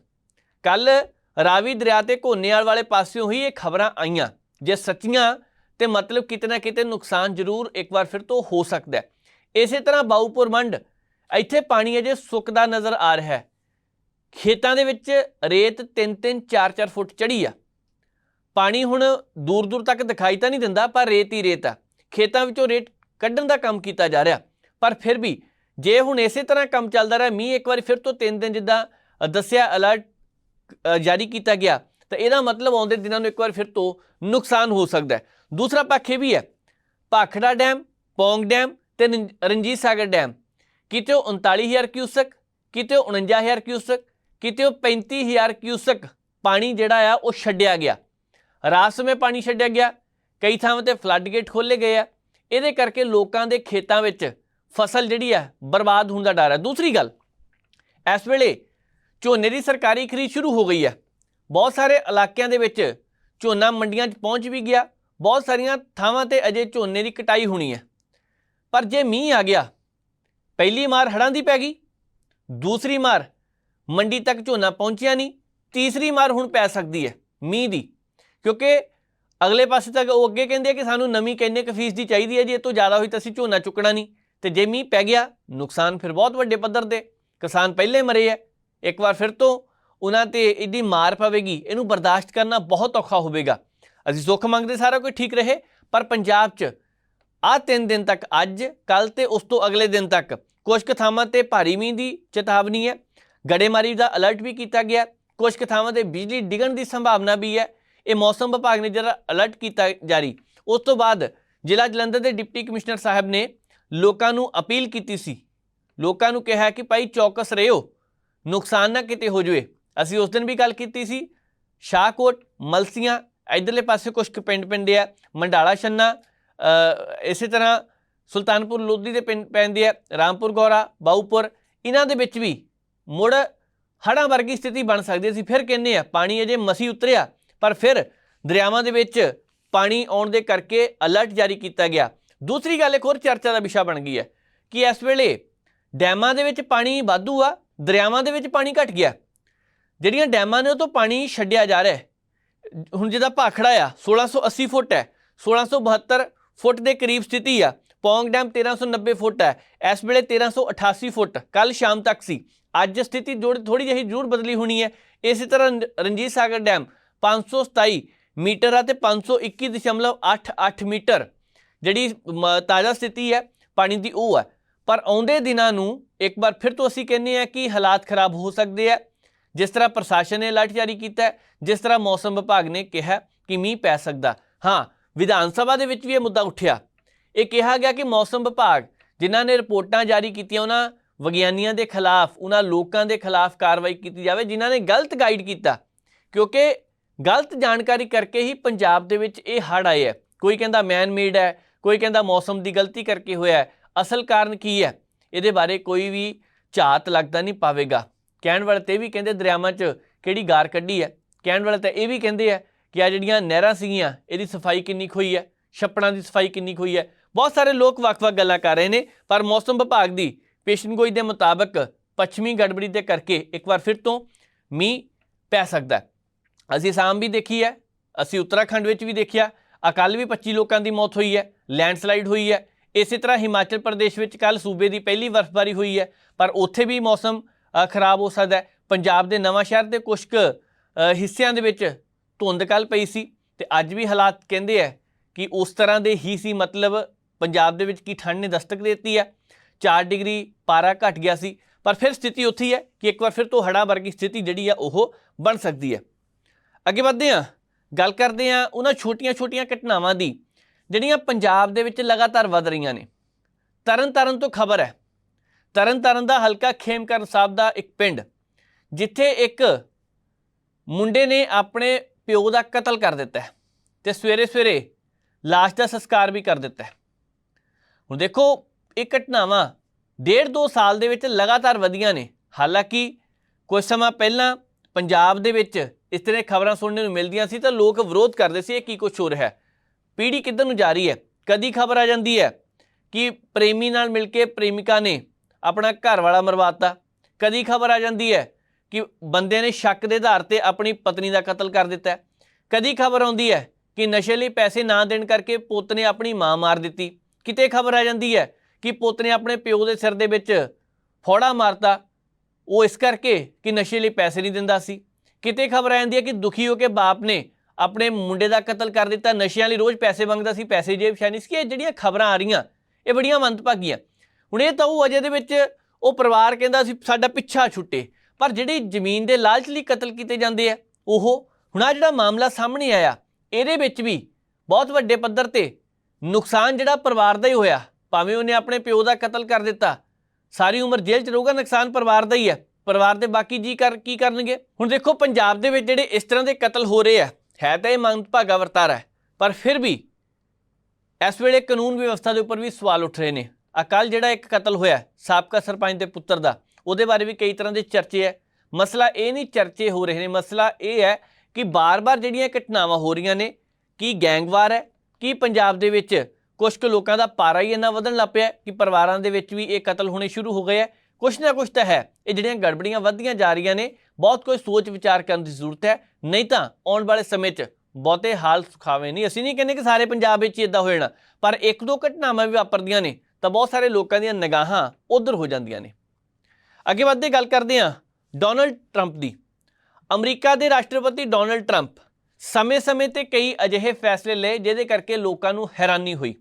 ਕੱਲ ਰਾਵੀ ਦਰਿਆ ਤੇ ਘੋਨੇਵਾਲ ਵਾਲੇ ਪਾਸਿਓਂ ਹੀ ਇਹ ਖਬਰਾਂ ਆਈਆਂ, ਜੇ ਸੱਚੀਆਂ ਤੇ ਮਤਲਬ ਕਿਤੇ ਨਾ ਕਿਤੇ ਨੁਕਸਾਨ ਜ਼ਰੂਰ ਇੱਕ ਵਾਰ ਫਿਰ ਤੋਂ ਹੋ ਸਕਦਾ ਹੈ। ਇਸੇ ਤਰ੍ਹਾਂ ਬਾਊਪੁਰ ਮੰਡ ਇੱਥੇ ਪਾਣੀ ਅਜੇ ਸੁੱਕਦਾ ਨਜ਼ਰ ਆ ਰਿਹਾ ਹੈ। ਖੇਤਾਂ ਦੇ ਵਿੱਚ ਰੇਤ 3-3 4-4 ਫੁੱਟ ਚੜੀ ਆ। ਪਾਣੀ ਹੁਣ ਦੂਰ ਦੂਰ ਤੱਕ ਦਿਖਾਈ ਤਾਂ ਨਹੀਂ ਦਿੰਦਾ, ਪਰ ਰੇਤ ਹੀ ਰੇਤ ਆ। ਖੇਤਾਂ ਵਿੱਚੋਂ ਰੇਤ ਕੱਢਣ ਦਾ ਕੰਮ ਕੀਤਾ ਜਾ ਰਿਹਾ, ਪਰ ਫਿਰ ਵੀ ਜੇ ਹੁਣ ਇਸੇ ਤਰ੍ਹਾਂ ਕੰਮ ਚੱਲਦਾ ਰਿਹਾ, ਮੀਂਹ ਇੱਕ ਵਾਰੀ ਫਿਰ ਤੋਂ 3 ਦਿਨ ਜਿੱਦਾਂ ਦੱਸਿਆ ਅਲਰਟ ਜਾਰੀ ਕੀਤਾ ਗਿਆ, ਤਾਂ ਇਹਦਾ ਮਤਲਬ ਆਉਂਦੇ ਦਿਨਾਂ ਨੂੰ ਇੱਕ ਵਾਰ ਫਿਰ ਤੋਂ ਨੁਕਸਾਨ ਹੋ ਸਕਦਾ ਹੈ। ਦੂਸਰਾ ਪੱਖ ਇਹ ਵੀ ਹੈ, ਭਾਖੜਾ ਡੈਮ, ਪੌਂਗ ਡੈਮ ਤੇ ਰਣ- ਰਣਜੀਤ ਸਾਗਰ ਡੈਮ। ਕਿਤੇ ਉਹ 39000 ਕਿਊਸਕ, ਕਿਤੇ ਉਹ 49000 ਕਿਊਸਕ, ਕਿਤੇ ਉਹ 35000 ਕਿਊਸਕ ਪਾਣੀ ਜਿਹੜਾ ਆ, ਉਹ ਛੱਡਿਆ ਗਿਆ। ਰਾਤ ਸਮੇਂ ਪਾਣੀ ਛੱਡਿਆ ਗਿਆ, ਕਈ ਥਾਵਾਂ ਤੇ ਫਲੱਡ ਗੇਟ ਖੋਲੇ ਗਏ ਆ। ਇਹਦੇ ਕਰਕੇ ਲੋਕਾਂ ਦੇ ਖੇਤਾਂ ਵਿੱਚ ਫਸਲ ਜਿਹੜੀ ਹੈ ਬਰਬਾਦ ਹੋਣ ਦਾ ਡਰ ਹੈ। ਦੂਸਰੀ ਗੱਲ, ਇਸ ਵੇਲੇ ਝੋਨੇ ਦੀ ਸਰਕਾਰੀ ਖਰੀਦ ਸ਼ੁਰੂ ਹੋ ਗਈ ਹੈ। ਬਹੁਤ ਸਾਰੇ ਇਲਾਕਿਆਂ ਦੇ ਵਿੱਚ ਝੋਨਾ ਮੰਡੀਆਂ 'ਚ ਪਹੁੰਚ ਵੀ ਗਿਆ। ਬਹੁਤ ਸਾਰੀਆਂ ਥਾਵਾਂ ਤੇ ਅਜੇ ਝੋਨੇ ਦੀ ਕਟਾਈ ਹੋਣੀ ਹੈ। ਪਰ ਜੇ ਮੀਂਹ ਆ ਗਿਆ, ਪਹਿਲੀ ਮਾਰ ਹੜ੍ਹਾਂ ਦੀ ਪੈ ਗਈ, ਦੂਸਰੀ ਮਾਰ ਮੰਡੀ ਤੱਕ ਝੋਨਾ ਪਹੁੰਚਿਆ ਨਹੀਂ, ਤੀਸਰੀ ਮਾਰ ਹੁਣ ਪੈ ਸਕਦੀ ਹੈ ਮੀਂਹ ਦੀ। ਕਿਉਂਕਿ ਅਗਲੇ ਪਾਸੇ ਤੱਕ ਉਹ ਅੱਗੇ ਕਹਿੰਦੇ ਆ ਕਿ ਸਾਨੂੰ ਨਵੀਂ ਕਿੰਨੇ ਕੁ ਫੀਸ ਦੀ ਚਾਹੀਦੀ ਹੈ ਜੇ, ਇਹ ਤੋਂ ਜ਼ਿਆਦਾ ਹੋਈ ਤਾਂ ਅਸੀਂ ਝੋਨਾ ਚੁੱਕਣਾ ਨਹੀਂ। ਤੇ ਜੇ ਮੀਂਹ ਪੈ ਗਿਆ, ਨੁਕਸਾਨ ਫਿਰ ਬਹੁਤ ਵੱਡੇ ਪੱਧਰ ਤੇ। ਕਿਸਾਨ ਪਹਿਲੇ ਮਰੇ ਹੈ ਇੱਕ ਵਾਰ ਫਿਰ ਤੋਂ ਉਹਨਾਂ ਤੇ ਇਹਦੀ ਮਾਰ ਪਵੇਗੀ, ਇਹਨੂੰ ਬਰਦਾਸ਼ਤ ਕਰਨਾ ਬਹੁਤ ਔਖਾ ਹੋਵੇਗਾ। ਅਸੀਂ ਸੁੱਖ ਮੰਗਦੇ ਸਾਰਾ ਕੁਝ ਠੀਕ ਰਹੇ, ਪਰ ਪੰਜਾਬ 'ਚ ਆਹ ਤਿੰਨ ਦਿਨ ਤੱਕ, ਅੱਜ ਕੱਲ ਤੇ ਉਸ ਤੋਂ ਅਗਲੇ ਦਿਨ ਤੱਕ ਕੁਝ ਕੁ ਥਾਵਾਂ ਤੇ ਭਾਰੀ ਮੀਂਹ ਦੀ ਚੇਤਾਵਨੀ ਹੈ ਗੜੇਮਾਰੀ ਦਾ ਅਲਰਟ ਵੀ ਕੀਤਾ ਗਿਆ। ਕੁਝ ਕੁ ਥਾਵਾਂ ਤੇ ਬਿਜਲੀ ਡਿੱਗਣ ਦੀ ਸੰਭਾਵਨਾ ਵੀ ਹੈ ਇਹ ਮੌਸਮ ਵਿਭਾਗ ਨੇ ਜਿਹੜਾ ਅਲਰਟ ਕੀਤਾ ਜਾਰੀ। ਉਸ ਤੋਂ ਬਾਅਦ ਜ਼ਿਲ੍ਹਾ ਜਲੰਧਰ ਦੇ ਡਿਪਟੀ ਕਮਿਸ਼ਨਰ ਸਾਹਿਬ ਨੇ ਲੋਕਾਂ ਨੂੰ ਅਪੀਲ ਕੀਤੀ ਸੀ। ਲੋਕਾਂ ਨੂੰ ਕਿਹਾ ਕਿ ਭਾਈ ਚੌਕਸ ਰਹੋ, ਨੁਕਸਾਨ ਨਾ ਕਿਤੇ ਹੋ ਜਾਵੇ। ਅਸੀਂ ਉਸ ਦਿਨ ਵੀ ਗੱਲ ਕੀਤੀ ਸੀ, ਸ਼ਾਹਕੋਟ, ਮਲਸੀਆਂ, ਇਧਰਲੇ ਪਾਸੇ ਕੁਝ ਕੁ ਪਿੰਡ ਪਿੰਡੇ ਆ, ਮੰਡਾਲਾ ਛੰਨਾ ਇਸੇ ਤਰ੍ਹਾਂ ਸੁਲਤਾਨਪੁਰ ਲੋਧੀ ਦੇ ਪਿੰਡ ਪੈਂਦੇ ਆ, ਰਾਮਪੁਰ, ਗੌਰਾ, ਬਾਊਪੁਰ, ਇਹਨਾਂ ਦੇ ਵਿੱਚ ਵੀ ਮੁੜ ਹੜ੍ਹਾਂ ਵਰਗੀ ਸਥਿਤੀ ਬਣ ਸਕਦੀ ਹੈ। ਅਸੀਂ ਫਿਰ ਕਹਿੰਦੇ ਆ ਪਾਣੀ ਅਜੇ ਮਸੀ ਉਤਰਿਆ, ਪਰ ਫਿਰ ਦਰਿਆਵਾਂ ਦੇ ਵਿੱਚ ਪਾਣੀ ਆਉਣ ਦੇ ਕਰਕੇ ਅਲਰਟ ਜਾਰੀ ਕੀਤਾ ਗਿਆ। ਦੂਸਰੀ ਗੱਲ, ਇੱਕ ਹੋਰ ਚਰਚਾ ਦਾ ਵਿਸ਼ਾ ਬਣ ਗਈ ਹੈ ਕਿ ਇਸ ਵੇਲੇ ਡੈਮਾਂ ਦੇ ਵਿੱਚ ਪਾਣੀ ਵਾਧੂ ਆ, ਦਰਿਆਵਾਂ ਦੇ ਵਿੱਚ ਪਾਣੀ ਘਟ ਗਿਆ। ਜਿਹੜੀਆਂ ਡੈਮਾਂ ਨੇ ਉਹ ਤੋਂ ਪਾਣੀ ਛੱਡਿਆ ਜਾ ਰਿਹਾ ਹੈ। ਹੁਣ ਜਿਹਦਾ ਭਾਖੜਾ ਆ 1680 ਫੁੱਟ ਹੈ 1672 ਫੁੱਟ ਦੇ ਕਰੀਬ ਸਥਿਤੀ ਆ। ਪੌਂਗ ਡੈਮ 1390 ਫੁੱਟ ਹੈ, ਇਸ ਵੇਲੇ 1388 ਫੁੱਟ ਕੱਲ ਸ਼ਾਮ ਤੱਕ ਸੀ। ਅੱਜ ਸਥਿਤੀ ਥੋੜੀ ਜਿਹੀ ਜ਼ਰੂਰ ਬਦਲੀ ਹੋਣੀ ਹੈ। ਇਸੇ ਤਰ੍ਹਾਂ ਰ- ਰਣਜੀਤ ਸਾਗਰ ਡੈਮ 527 ਮੀਟਰ ਆ ਤੇ 521.88 ਮੀਟਰ। ਜਿਹੜੀ ਮ- ਤਾਜ਼ਾ ਸਥਿਤੀ ਹੈ, ਪਾਣੀ ਦੀ ਉਹ ਹੈ। ਪਰ ਆਉਂਦੇ ਦਿਨਾਂ ਨੂੰ ਇੱਕ ਵਾਰ ਫਿਰ ਤੋਂ ਅਸੀਂ ਕਹਿੰਦੇ ਆ ਕਿ ਹਾਲਾਤ ਖਰਾਬ ਹੋ ਸਕਦੇ ਆ ਜਿਸ ਤਰ੍ਹਾਂ ਪ੍ਰਸ਼ਾਸਨ ਨੇ ਅਲਰਟ ਜਾਰੀ ਕੀਤਾ ਹੈ, ਜਿਸ ਤਰ੍ਹਾਂ ਮੌਸਮ ਵਿਭਾਗ ਨੇ ਕਿਹਾ ਕਿ ਮੀਂਹ ਪੈ ਸਕਦਾ। ਹਾਂ, ਵਿਧਾਨ ਸਭਾ ਦੇ ਵਿੱਚ ਵੀ ਇਹ ਮੁੱਦਾ ਉੱਠਿਆ। ਇਹ ਕਿਹਾ ਗਿਆ ਕਿ ਮੌਸਮ ਵਿਭਾਗ ਜਿਨ੍ਹਾਂ ਨੇ ਰਿਪੋਰਟਾਂ ਜਾਰੀ ਕੀਤੀਆਂ, ਉਹਨਾਂ ਵਿਗਿਆਨੀਆਂ ਦੇ ਖਿਲਾਫ, ਉਹਨਾਂ ਲੋਕਾਂ ਦੇ ਖਿਲਾਫ ਕਾਰਵਾਈ ਕੀਤੀ ਜਾਵੇ, ਜਿਨ੍ਹਾਂ ਨੇ ਗਲਤ ਗਾਈਡ ਕੀਤਾ। ਕਿਉਂਕਿ ਗਲਤ ਜਾਣਕਾਰੀ ਕਰਕੇ ਹੀ ਪੰਜਾਬ ਦੇ ਵਿੱਚ ਇਹ ਹੜ੍ਹ ਆਏ ਹੈ। ਕੋਈ ਕਹਿੰਦਾ ਮੈਨ ਮੇਡ ਹੈ ਕੋਈ ਕਹਿੰਦਾ ਮੌਸਮ ਦੀ ਗਲਤੀ ਕਰਕੇ ਹੋਇਆ ਅਸਲ ਕਾਰਨ ਕੀ ਹੈ? ਇਹਦੇ ਬਾਰੇ ਕੋਈ ਵੀ ਝਾਤ ਲੱਗਦਾ ਨਹੀਂ ਪਾਵੇਗਾ। ਕਹਿਣ ਵਾਲੇ ਤੇ ਇਹ ਵੀ ਕਹਿੰਦੇ ਦਰਿਆਵਾਂ 'ਚ ਕਿਹੜੀ ਗਾਰ ਕੱਢੀ ਹੈ? ਕਹਿਣ ਵਾਲੇ ਤਾਂ ਇਹ ਵੀ ਕਹਿੰਦੇ ਆ ਕਿ ਆ ਜਿਹੜੀਆਂ ਨਹਿਰਾਂ ਸੀਗੀਆਂ, ਇਹਦੀ ਸਫ਼ਾਈ ਕਿੰਨੀ ਕੁ ਹੋਈ ਹੈ? ਛੱਪੜਾਂ ਦੀ ਸਫ਼ਾਈ ਕਿੰਨੀ ਕੁ ਹੋਈ ਹੈ? ਬਹੁਤ ਸਾਰੇ ਲੋਕ ਵੱਖ-ਵੱਖ ਗੱਲਾਂ ਕਰ ਰਹੇ ਨੇ, ਪਰ ਮੌਸਮ ਵਿਭਾਗ ਦੀ ਪੇਸ਼ਨਗੋਈ ਦੇ ਮੁਤਾਬਕ ਪੱਛਮੀ ਗੜਬੜੀ ਦੇ ਕਰਕੇ ਇੱਕ ਵਾਰ ਫਿਰ ਤੋਂ ਮੀਂਹ ਪੈ ਸਕਦਾ ਹੈ। ਅਸੀਂ ਅਸਾਮ ਵੀ ਦੇਖੀ ਹੈ, ਅਸੀਂ ਉੱਤਰਾਖੰਡ ਵਿੱਚ ਵੀ ਦੇਖਿਆ ਅਕਾਲ ਵੀ 25 ਲੋਕਾਂ ਦੀ ਮੌਤ ਹੋਈ ਹੈ, ਲੈਂਡਸਲਾਈਡ ਹੋਈ ਹੈ। ਇਸੇ ਤਰ੍ਹਾਂ ਹਿਮਾਚਲ ਪ੍ਰਦੇਸ਼ ਵਿੱਚ ਕੱਲ ਸੂਬੇ ਦੀ ਪਹਿਲੀ ਬਰਫ਼ਬਾਰੀ ਹੋਈ ਹੈ, ਪਰ ਉੱਥੇ ਵੀ ਮੌਸਮ ਖਰਾਬ ਹੋ ਸਕਦਾ ਹੈ। ਪੰਜਾਬ ਦੇ ਨਵਾਂ ਸ਼ਹਿਰ ਦੇ ਕੁਝ ਕੁ ਹਿੱਸਿਆਂ ਦੇ ਵਿੱਚ ਧੁੰਦ ਕੱਲ ਪਈ ਸੀ ਤੇ ਅੱਜ ਵੀ ਹਾਲਾਤ ਕਹਿੰਦੇ ਆ ਕਿ ਉਸ ਤਰ੍ਹਾਂ ਦੇ ਹੀ ਸੀ। ਮਤਲਬ ਪੰਜਾਬ ਦੇ ਵਿੱਚ ਕੀ ਠੰਡ ਨੇ ਦਸਤਕ ਦੇ ਦਿੱਤੀ ਹੈ। 4 ਡਿਗਰੀ ਪਾਰਾ ਘਟ ਗਿਆ ਸੀ, ਪਰ ਫਿਰ ਸਥਿਤੀ ਉੱਥੇ ਹੈ ਕਿ ਇੱਕ ਵਾਰ ਫਿਰ ਤੋਂ ਹੜਾ ਵਰਗੀ ਸਥਿਤੀ ਜਿਹੜੀ ਆ ਉਹ ਬਣ ਸਕਦੀ ਹੈ। ਅੱਗੇ ਵਧਦੇ ਹਾਂ। ਗੱਲ ਕਰਦੇ ਹਾਂ ਉਹਨਾਂ ਛੋਟੀਆਂ-ਛੋਟੀਆਂ ਘਟਨਾਵਾਂ ਦੀ, ਜਿਹੜੀਆਂ ਪੰਜਾਬ ਦੇ ਵਿੱਚ ਲਗਾਤਾਰ ਵਧ ਰਹੀਆਂ ਨੇ। ਤਰਨ ਤਾਰਨ ਤੋਂ ਖਬਰ ਹੈ ਤਰਨ ਤਾਰਨ ਦਾ ਹਲਕਾ ਖੇਮਕਰਨ ਸਾਹਿਬ ਦਾ ਇੱਕ ਪਿੰਡ, ਜਿੱਥੇ ਇੱਕ ਮੁੰਡੇ ਨੇ ਆਪਣੇ ਪਿਓ ਦਾ ਕਤਲ ਕਰ ਦਿੱਤਾ ਹੈ ਤੇ ਸਵੇਰੇ ਸਵੇਰੇ ਲਾਸ਼ ਦਾ ਸੰਸਕਾਰ ਵੀ ਕਰ ਦਿੱਤਾ ਹੁਣ ਦੇਖੋ, ਇਹ ਘਟਨਾਵਾਂ ਡੇਢ ਦੋ ਸਾਲ ਦੇ ਵਿੱਚ ਲਗਾਤਾਰ ਵਧੀਆਂ ਨੇ। ਹਾਲਾਂਕਿ ਕੁਝ ਸਮਾਂ ਪਹਿਲਾਂ ਪੰਜਾਬ ਦੇ ਵਿੱਚ ਇਸ ਤਰ੍ਹਾਂ ਖਬਰਾਂ ਸੁਣਨ ਨੂੰ ਮਿਲਦੀਆਂ ਸੀ ਤਾਂ ਲੋਕ ਵਿਰੋਧ ਕਰਦੇ ਸੀ, ਇਹ ਕੀ ਕੁਝ ਹੋ ਰਿਹਾ ਹੈ? ਪੀੜ੍ਹੀ ਕਿੱਧਰ ਨੂੰ ਜਾ ਰਹੀ ਹੈ? ਕਦੀ ਖਬਰ ਆ ਜਾਂਦੀ ਹੈ ਕਿ ਪ੍ਰੇਮੀ ਨਾਲ ਮਿਲ ਕੇ ਪ੍ਰੇਮਿਕਾ ਨੇ ਆਪਣਾ ਘਰ ਵਾਲਾ ਮਰਵਾਤਾ? ਕਦੀ ਖਬਰ ਆ ਜਾਂਦੀ ਹੈ ਕਿ ਬੰਦੇ ਨੇ ਸ਼ੱਕ ਦੇ ਆਧਾਰ ਤੇ ਆਪਣੀ ਪਤਨੀ ਦਾ ਕਤਲ ਕਰ ਦਿੱਤਾ ਕਦੀ ਖਬਰ ਆਉਂਦੀ ਹੈ ਕਿ ਨਸ਼ੇ ਲਈ ਪੈਸੇ ਨਾ ਦੇਣ ਕਰਕੇ ਪੁੱਤ ਨੇ ਆਪਣੀ ਮਾਂ ਮਾਰ ਦਿੱਤੀ? ਕਿਤੇ ਖਬਰ ਆ ਜਾਂਦੀ ਹੈ ਕਿ ਪੁੱਤ ਨੇ ਆਪਣੇ ਪਿਓ ਦੇ ਸਿਰ ਦੇ ਵਿੱਚ ਫੋੜਾ ਮਾਰਤਾ? ਉਹ ਇਸ ਕਰਕੇ ਕਿ ਨਸ਼ੇ ਲਈ ਪੈਸੇ ਨਹੀਂ ਦਿੰਦਾ ਸੀ। ਕਿਤੇ ਖਬਰ ਆ ਜਾਂਦੀ ਹੈ ਕਿ ਦੁਖੀ ਹੋ ਕੇ ਬਾਪ ਨੇ ਆਪਣੇ ਮੁੰਡੇ ਦਾ ਕਤਲ ਕਰ ਦਿੱਤਾ। ਨਸ਼ਿਆਂ ਲਈ ਰੋਜ਼ ਪੈਸੇ ਮੰਗਦਾ ਸੀ, ਪੈਸੇ ਜੇਬ ਸ਼ਾਨੀ ਸੀ। ਇਹ ਜਿਹੜੀਆਂ ਖਬਰਾਂ ਆ ਰਹੀਆਂ, ਇਹ ਬੜੀਆਂ ਮੰਦਭਾਗੀਆਂ। ਹੁਣ ਇਹ ਤਾਂ ਉਹ ਅਜੇ ਦੇ ਵਿੱਚ ਉਹ ਪਰਿਵਾਰ ਕਹਿੰਦਾ ਸੀ, ਸਾਡਾ ਪਿੱਛਾ ਛੁੱਟੇ। ਪਰ ਜਿਹੜੀ ਜ਼ਮੀਨ ਦੇ ਲਾਲਚ ਲਈ ਕਤਲ ਕੀਤੇ ਜਾਂਦੇ ਆ, ਉਹ ਹੁਣ ਆ ਜਿਹੜਾ ਮਾਮਲਾ ਸਾਹਮਣੇ ਆਇਆ, ਇਹਦੇ ਵਿੱਚ ਵੀ ਬਹੁਤ ਵੱਡੇ ਪੱਧਰ ਤੇ ਨੁਕਸਾਨ ਜਿਹੜਾ ਪਰਿਵਾਰ ਦਾ ਹੀ ਹੋਇਆ। ਭਾਵੇਂ ਉਹਨੇ ਆਪਣੇ ਪਿਓ ਦਾ ਕਤਲ ਕਰ ਦਿੱਤਾ ਸਾਰੀ ਉਮਰ ਜੇਲ੍ਹ 'ਚ ਰਹੂਗਾ, ਨੁਕਸਾਨ ਪਰਿਵਾਰ ਦਾ ਹੀ ਹੈ। ਪਰਿਵਾਰ ਦੇ ਬਾਕੀ ਜੀ ਕਰ, ਕੀ ਕਰਨਗੇ? ਹੁਣ ਦੇਖੋ, ਪੰਜਾਬ ਦੇ ਵਿੱਚ ਜਿਹੜੇ ਇਸ ਤਰ੍ਹਾਂ ਦੇ ਕਤਲ ਹੋ ਰਹੇ ਆ, ਹੈ ਤਾਂ ਇਹ ਮੰਦਭਾਗਾ ਵਰਤਾਰਾ ਹੈ, ਪਰ ਫਿਰ ਵੀ ਇਸ ਵੇਲੇ ਕਾਨੂੰਨ ਵਿਵਸਥਾ ਦੇ ਉੱਪਰ ਵੀ ਸਵਾਲ ਉੱਠ ਰਹੇ ਨੇ। ਅਕਾਲ ਜਿਹੜਾ ਇੱਕ ਕਤਲ ਹੋਇਆ, ਸਾਬਕਾ ਸਰਪੰਚ ਦੇ ਪੁੱਤਰ ਦਾ, ਉਹਦੇ ਬਾਰੇ ਵੀ ਕਈ ਤਰ੍ਹਾਂ ਦੇ ਚਰਚੇ ਹੈ। ਮਸਲਾ ਇਹ ਨਹੀਂ ਚਰਚੇ ਹੋ ਰਹੇ ਨੇ, ਮਸਲਾ ਇਹ ਹੈ ਕਿ ਬਾਰ-ਬਾਰ ਜਿਹੜੀਆਂ ਘਟਨਾਵਾਂ ਹੋ ਰਹੀਆਂ ਨੇ, ਕੀ ਗੈਂਗਵਾਰ ਹੈ, ਕੀ ਪੰਜਾਬ ਦੇ ਵਿੱਚ ਕੁਝ ਕੁ ਲੋਕਾਂ ਦਾ ਪਾਰਾ ਹੀ ਇੰਨਾ ਵਧਣ ਲੱਗ ਪਿਆ ਕਿ ਪਰਿਵਾਰਾਂ ਦੇ ਵਿੱਚ ਵੀ ਇਹ ਕਤਲ ਹੋਣੇ ਸ਼ੁਰੂ ਹੋ ਗਏ ਹੈ ਕੁਛ ਨਾ ਕੁਛ ਤਾਂ ਹੈ, ਇਹ ਜਿਹੜੀਆਂ ਗੜਬੜੀਆਂ ਵੱਧਦੀਆਂ ਜਾ ਰਹੀਆਂ ਨੇ, ਬਹੁਤ ਕੁਝ ਸੋਚ ਵਿਚਾਰ ਕਰਨ ਦੀ ਜ਼ਰੂਰਤ ਹੈ। ਨਹੀਂ ਤਾਂ ਆਉਣ ਵਾਲੇ ਸਮੇਂ 'ਚ ਬਹੁਤੇ ਹਾਲ ਸੁਖਾਵੇ ਨਹੀਂ। ਅਸੀਂ ਨਹੀਂ ਕਹਿੰਦੇ ਕਿ ਸਾਰੇ ਪੰਜਾਬ ਵਿੱਚ ਹੀ ਇਦਾਂ ਹੋ ਜਾਣਾ, ਪਰ ਇੱਕ ਦੋ ਘਟਨਾਵਾਂ ਵੀ ਵਾਪਰਦੀਆਂ ਨੇ ਤਾਂ ਬਹੁਤ ਸਾਰੇ ਲੋਕਾਂ ਦੀਆਂ ਨਿਗਾਹਾਂ ਉਧਰ ਹੋ ਜਾਂਦੀਆਂ ਨੇ। ਅੱਗੇ ਵੱਧਦੇ ਗੱਲ ਕਰਦੇ ਹਾਂ ਡੋਨਲਡ ਟਰੰਪ ਦੀ। ਅਮਰੀਕਾ ਦੇ ਰਾਸ਼ਟਰਪਤੀ ਡੋਨਲਡ ਟਰੰਪ ਸਮੇਂ-ਸਮੇਂ ਤੇ ਕਈ ਅਜਿਹੇ ਫੈਸਲੇ ਲਏ, ਜਿਹਦੇ ਕਰਕੇ ਲੋਕਾਂ ਨੂੰ ਹੈਰਾਨੀ ਹੋਈ।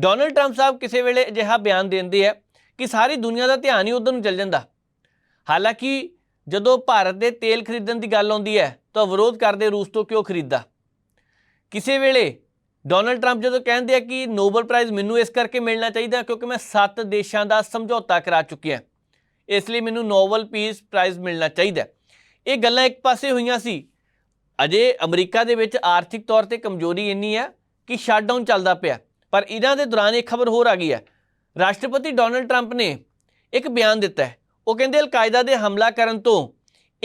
ਡੋਨਲਡ ਟਰੰਪ ਸਾਹਿਬ ਕਿਸੇ ਵੇਲੇ ਅਜਿਹਾ ਬਿਆਨ ਦਿੰਦੇ ਆ ਕਿ ਸਾਰੀ ਦੁਨੀਆ ਦਾ ਧਿਆਨ ਹੀ ਉਧਰ ਨੂੰ ਚੱਲ ਜਾਂਦਾ। ਹਾਲਾਂਕਿ ਜਦੋਂ ਭਾਰਤ ਦੇ ਤੇਲ ਖਰੀਦਣ ਦੀ ਗੱਲ ਆਉਂਦੀ ਹੈ, ਤਾਂ ਵਿਰੋਧ ਕਰਦੇ ਰੂਸ ਤੋਂ ਕਿਉਂ ਖਰੀਦਦਾ? ਕਿਸੇ ਵੇਲੇ ਡੋਨਲਡ ਟਰੰਪ ਜਦੋਂ ਕਹਿੰਦੇ ਆ ਕਿ ਨੋਬਲ ਪ੍ਰਾਈਜ਼ ਮੈਨੂੰ ਇਸ ਕਰਕੇ ਮਿਲਣਾ ਚਾਹੀਦਾ ਕਿਉਂਕਿ ਮੈਂ 7 ਦੇਸ਼ਾਂ ਦਾ ਸਮਝੌਤਾ ਕਰਾ ਚੁੱਕਿਆ ਇਸ ਲਈ ਮੈਨੂੰ ਨੋਬਲ ਪੀਸ ਪ੍ਰਾਈਜ਼ ਮਿਲਣਾ ਚਾਹੀਦਾ ਇਹ ਗੱਲਾਂ ਇੱਕ ਪਾਸੇ ਹੋਈਆਂ ਸੀ। ਅਜੇ ਅਮਰੀਕਾ ਦੇ ਵਿੱਚ ਆਰਥਿਕ ਤੌਰ ਤੇ ਕਮਜ਼ੋਰੀ ਇੰਨੀ ਹੈ ਕਿ ਸ਼ਟਡਾਊਨ ਚੱਲਦਾ ਪਿਆ। ਪਰ ਇਹਨਾਂ ਦੇ ਦੌਰਾਨ ਇੱਕ ਖਬਰ ਹੋਰ ਆ ਗਈ ਹੈ। ਰਾਸ਼ਟਰਪਤੀ ਡੋਨਲਡ ਟਰੰਪ ਨੇ ਇੱਕ ਬਿਆਨ ਦਿੱਤਾ ਹੈ। ਉਹ ਕਹਿੰਦੇ, ਅਲ-ਕਾਇਦਾ ਦੇ ਹਮਲਾ ਕਰਨ ਤੋਂ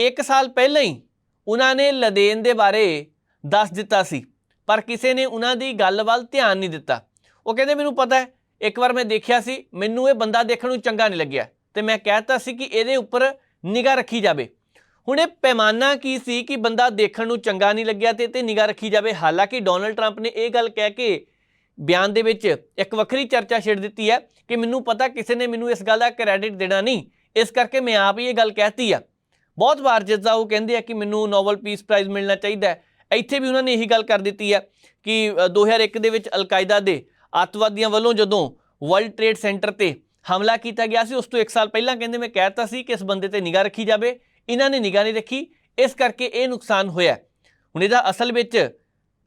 1 ਸਾਲ ਪਹਿਲਾਂ ਹੀ ਉਹਨਾਂ ਨੇ ਲਦੇਨ ਦੇ ਬਾਰੇ ਦੱਸ ਦਿੱਤਾ ਸੀ, ਪਰ ਕਿਸੇ ਨੇ ਉਹਨਾਂ ਦੀ ਗੱਲ ਵੱਲ ਧਿਆਨ ਨਹੀਂ ਦਿੱਤਾ। ਉਹ ਕਹਿੰਦੇ, ਮੈਨੂੰ ਪਤਾ ਹੈ, ਇੱਕ ਵਾਰ ਮੈਂ ਦੇਖਿਆ ਸੀ, ਮੈਨੂੰ ਇਹ ਬੰਦਾ ਦੇਖਣ ਨੂੰ ਚੰਗਾ ਨਹੀਂ ਲੱਗਿਆ ਤੇ ਮੈਂ ਕਹਿਤਾ ਸੀ ਕਿ ਇਹਦੇ ਉੱਪਰ ਨਿਗਾਹ ਰੱਖੀ ਜਾਵੇ। ਹੁਣ ਇਹ ਪੈਮਾਨਾ ਕੀ ਸੀ ਕਿ ਬੰਦਾ ਦੇਖਣ ਨੂੰ ਚੰਗਾ ਨਹੀਂ ਲੱਗਿਆ ਤੇ ਤੇ ਨਿਗਾਹ ਰੱਖੀ ਜਾਵੇ? ਹਾਲਾਂਕਿ ਡੋਨਲਡ ਟਰੰਪ ਨੇ ਇਹ ਗੱਲ ਕਹਿ ਕੇ ਬਿਆਨ ਦੇ ਵਿੱਚ ਇੱਕ ਵੱਖਰੀ ਚਰਚਾ ਛੇੜ ਦਿੱਤੀ ਹੈ ਕਿ ਮੈਨੂੰ ਪਤਾ ਕਿਸੇ ਨੇ ਮੈਨੂੰ ਇਸ ਗੱਲ ਦਾ ਕ੍ਰੈਡਿਟ ਦੇਣਾ ਨਹੀਂ। ਇਸ ਕਰਕੇ ਮੈਂ ਆਪ ਹੀ ਇਹ ਗੱਲ ਕਹਿਤੀ ਆ। ਬਹੁਤ ਵਾਰ ਜਿੱਦਾਂ ਉਹ ਕਹਿੰਦੇ ਆ ਕਿ ਮੈਨੂੰ ਨੋਬਲ ਪੀਸ ਪ੍ਰਾਈਜ਼ ਮਿਲਣਾ ਚਾਹੀਦਾ ਇੱਥੇ ਵੀ ਉਹਨਾਂ ਨੇ ਇਹੀ ਗੱਲ ਕਰ ਦਿੱਤੀ ਹੈ ਕਿ ਅ, 2001 ਦੇ ਵਿੱਚ ਅਲ-ਕਾਇਦਾ ਦੇ ਅੱਤਵਾਦੀਆਂ ਵੱਲੋਂ ਜਦੋਂ ਵਰਲਡ ਟ੍ਰੇਡ ਸੈਂਟਰ ਤੇ ਹਮਲਾ ਕੀਤਾ ਗਿਆ ਸੀ ਉਸ ਤੋਂ 1 ਸਾਲ ਪਹਿਲਾਂ ਕਹਿੰਦੇ ਮੈਂ ਕਹਿਤਾ ਸੀ ਕਿ ਇਸ ਬੰਦੇ ਤੇ ਨਿਗਾਹ ਰੱਖੀ ਜਾਵੇ। ਇਹਨਾਂ ਨੇ ਨਿਗਾਹ ਨਹੀਂ ਰੱਖੀ। ਇਸ ਕਰਕੇ ਇਹ ਨੁਕਸਾਨ ਹੋਇਆ ਹੁਣ ਇਹਦਾ ਅਸਲ ਵਿੱਚ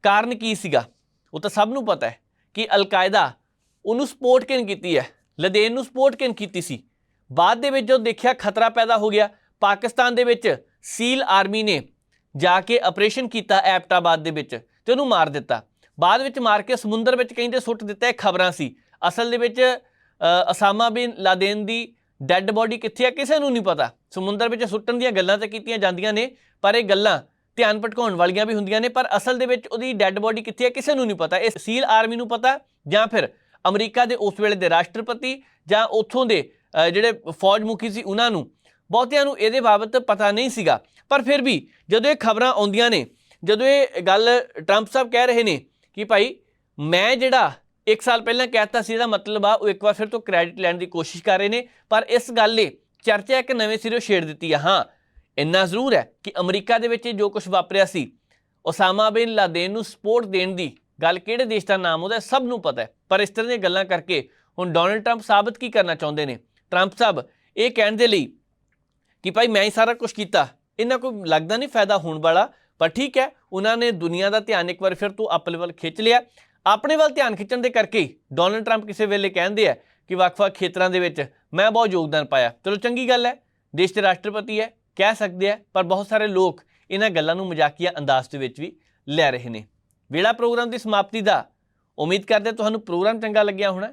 ਕਾਰਨ ਕੀ ਸੀਗਾ? ਉਹ ਤਾਂ ਸਭ ਨੂੰ ਪਤਾ ਹੈ। ਕਿ ਅਲ-ਕਾਇਦਾ ਉਹਨੂੰ ਸਪੋਰਟ ਕਿਨ ਕੀਤੀ ਹੈ, ਲਦੇਨ ਨੂੰ ਸਪੋਰਟ ਕਿਨ ਕੀਤੀ ਸੀ। ਬਾਅਦ ਦੇ ਵਿੱਚ ਜਦੋਂ ਦੇਖਿਆ ਖਤਰਾ ਪੈਦਾ ਹੋ ਗਿਆ। ਪਾਕਿਸਤਾਨ ਦੇ ਵਿੱਚ ਸੀਲ ਆਰਮੀ ਨੇ ਜਾ ਕੇ ਆਪਰੇਸ਼ਨ ਕੀਤਾ ਐਬਟਾਬਾਦ ਦੇ ਵਿੱਚ ਤੇ ਉਹਨੂੰ ਮਾਰ ਦਿੱਤਾ। ਬਾਅਦ ਵਿੱਚ ਮਾਰ ਕੇ ਸਮੁੰਦਰ ਵਿੱਚ ਕਹਿੰਦੇ ਸੁੱਟ ਦਿੱਤਾ, ਇਹ ਖਬਰਾਂ ਸੀ। ਅਸਲ ਦੇ ਵਿੱਚ ਅਸਾਮਾ ਬਿਨ ਲਾਦੇਨ ਦੀ ਡੈੱਡ ਬੋਡੀ ਕਿੱਥੇ ਆ, ਕਿਸੇ ਨੂੰ ਨਹੀਂ ਪਤਾ। ਸਮੁੰਦਰ ਵਿੱਚ ਸੁੱਟਣ ਦੀਆਂ ਗੱਲਾਂ ਤਾਂ ਕੀਤੀਆਂ ਜਾਂਦੀਆਂ ਨੇ, ਪਰ ਇਹ ਗੱਲਾਂ ਧਿਆਨ ਭਟਕਾਉਣ ਵਾਲੀਆਂ ਵੀ ਹੁੰਦੀਆਂ ਨੇ, ਪਰ ਅਸਲ ਦੇ ਵਿੱਚ ਉਹਦੀ ਡੈੱਡ ਬੋਡੀ ਕਿੱਥੇ ਹੈ, ਕਿਸੇ ਨੂੰ ਨਹੀਂ ਪਤਾ। ਇਹ ਸੀਲ ਆਰਮੀ ਨੂੰ ਪਤਾ, ਜਾਂ ਫਿਰ ਅਮਰੀਕਾ ਦੇ ਉਸ ਵੇਲੇ ਦੇ ਰਾਸ਼ਟਰਪਤੀ, ਜਾਂ ਉੱਥੋਂ ਦੇ ਜਿਹੜੇ ਫੌਜ ਮੁਖੀ ਸੀ ਉਹਨਾਂ ਨੂੰ। ਬਹੁਤਿਆਂ ਨੂੰ ਇਹਦੇ ਬਾਬਤ ਪਤਾ ਨਹੀਂ ਸੀਗਾ। ਪਰ ਫਿਰ ਵੀ ਜਦੋਂ ਇਹ ਖਬਰਾਂ ਆਉਂਦੀਆਂ ਨੇ, ਜਦੋਂ ਇਹ ਗੱਲ ਟਰੰਪ ਸਾਹਿਬ ਕਹਿ ਰਹੇ ਨੇ ਕਿ ਭਾਈ, ਮੈਂ ਜਿਹੜਾ ਇੱਕ ਸਾਲ ਪਹਿਲਾਂ ਕਹਿਤਾ ਸੀ, ਇਹਦਾ ਮਤਲਬ ਆ, ਉਹ ਇੱਕ ਵਾਰ ਫਿਰ ਤੋਂ ਕ੍ਰੈਡਿਟ ਲੈਣ ਦੀ ਕੋਸ਼ਿਸ਼ ਕਰ ਰਹੇ ਨੇ, ਪਰ ਇਸ ਗੱਲ 'ਤੇ ਚਰਚਾ ਇੱਕ ਨਵੇਂ ਸਿਰੋਂ ਛੇੜ ਦਿੱਤੀ ਆ। ਹਾਂ ਇੰਨਾ ਜ਼ਰੂਰ ਹੈ ਕਿ ਅਮਰੀਕਾ ਦੇ ਵਿੱਚ ਜੋ ਕੁਝ ਵਾਪਰਿਆ ਸੀ, ਓਸਾਮਾ ਬਿਨ ਲਾਦੇਨ ਨੂੰ ਸਪੋਰਟ ਦੇਣ ਦੀ ਗੱਲ ਕਿਹੜੇ ਦੇਸ਼ ਦਾ ਨਾਮ ਉਹਦਾ ਸਭ ਨੂੰ ਪਤਾ ਹੈ। ਪਰ ਇਸ ਤਰ੍ਹਾਂ ਦੀਆਂ ਗੱਲਾਂ ਕਰਕੇ ਹੁਣ ਡੋਨਲਡ ਟਰੰਪ ਸਾਬਤ ਕੀ ਕਰਨਾ ਚਾਹੁੰਦੇ ਨੇ? ਟਰੰਪ ਸਾਹਿਬ, ਇਹ ਕਹਿਣ ਦੇ ਲਈ ਕਿ ਭਾਈ ਮੈਂ ਹੀ ਸਾਰਾ ਕੁਝ ਕੀਤਾ, ਇਹਨਾਂ ਕੋਈ ਲੱਗਦਾ ਨਹੀਂ ਫਾਇਦਾ ਹੋਣ ਵਾਲਾ, ਪਰ ਠੀਕ ਹੈ, ਉਹਨਾਂ ਨੇ ਦੁਨੀਆ ਦਾ ਧਿਆਨ ਇੱਕ ਵਾਰ ਫਿਰ ਤੋਂ ਆਪਣੇ ਵੱਲ ਖਿੱਚ ਲਿਆ। ਆਪਣੇ ਵੱਲ ਧਿਆਨ ਖਿੱਚਣ ਦੇ ਕਰਕੇ ਹੀ ਡੋਨਲਡ ਟਰੰਪ ਕਿਸੇ ਵੇਲੇ ਕਹਿੰਦੇ ਆ ਕਿ ਵੱਖ-ਵੱਖ ਖੇਤਰਾਂ ਦੇ ਵਿੱਚ ਮੈਂ ਬਹੁਤ ਯੋਗਦਾਨ ਪਾਇਆ। ਚਲੋ ਚੰਗੀ ਗੱਲ ਹੈ, ਦੇਸ਼ ਦੇ ਰਾਸ਼ਟਰਪਤੀ ਹੈ ਕਹਿ ਸਕਦੇ ਆ, ਪਰ ਬਹੁਤ ਸਾਰੇ ਲੋਕ ਇਹਨਾਂ ਗੱਲਾਂ ਨੂੰ ਮਜ਼ਾਕੀਆ ਅੰਦਾਜ਼ ਦੇ ਵਿੱਚ ਵੀ ਲੈ ਰਹੇ ਨੇ। ਵੇਲਾ ਪ੍ਰੋਗਰਾਮ ਦੀ ਸਮਾਪਤੀ ਦਾ ਉਮੀਦ ਕਰਦੇ ਤੁਹਾਨੂੰ ਪ੍ਰੋਗਰਾਮ ਚੰਗਾ ਲੱਗਿਆ ਹੋਣਾ।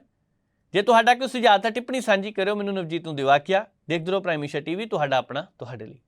ਜੇ ਤੁਹਾਡਾ ਕੋਈ ਸੁਝਾਅ ਤਾਂ ਟਿੱਪਣੀ ਸਾਂਝੀ ਕਰਿਓ, ਮੈਨੂੰ ਨਵਜੀਤ ਨੂੰ ਦਿਵਾਕਿਆ। ਦੇਖਦੇ ਰਹੋ ਪ੍ਰਾਈਮ ਏਸ਼ੀਆ ਟੀਵੀ, ਤੁਹਾਡਾ ਆਪਣਾ, ਤੁਹਾਡੇ ਲਈ।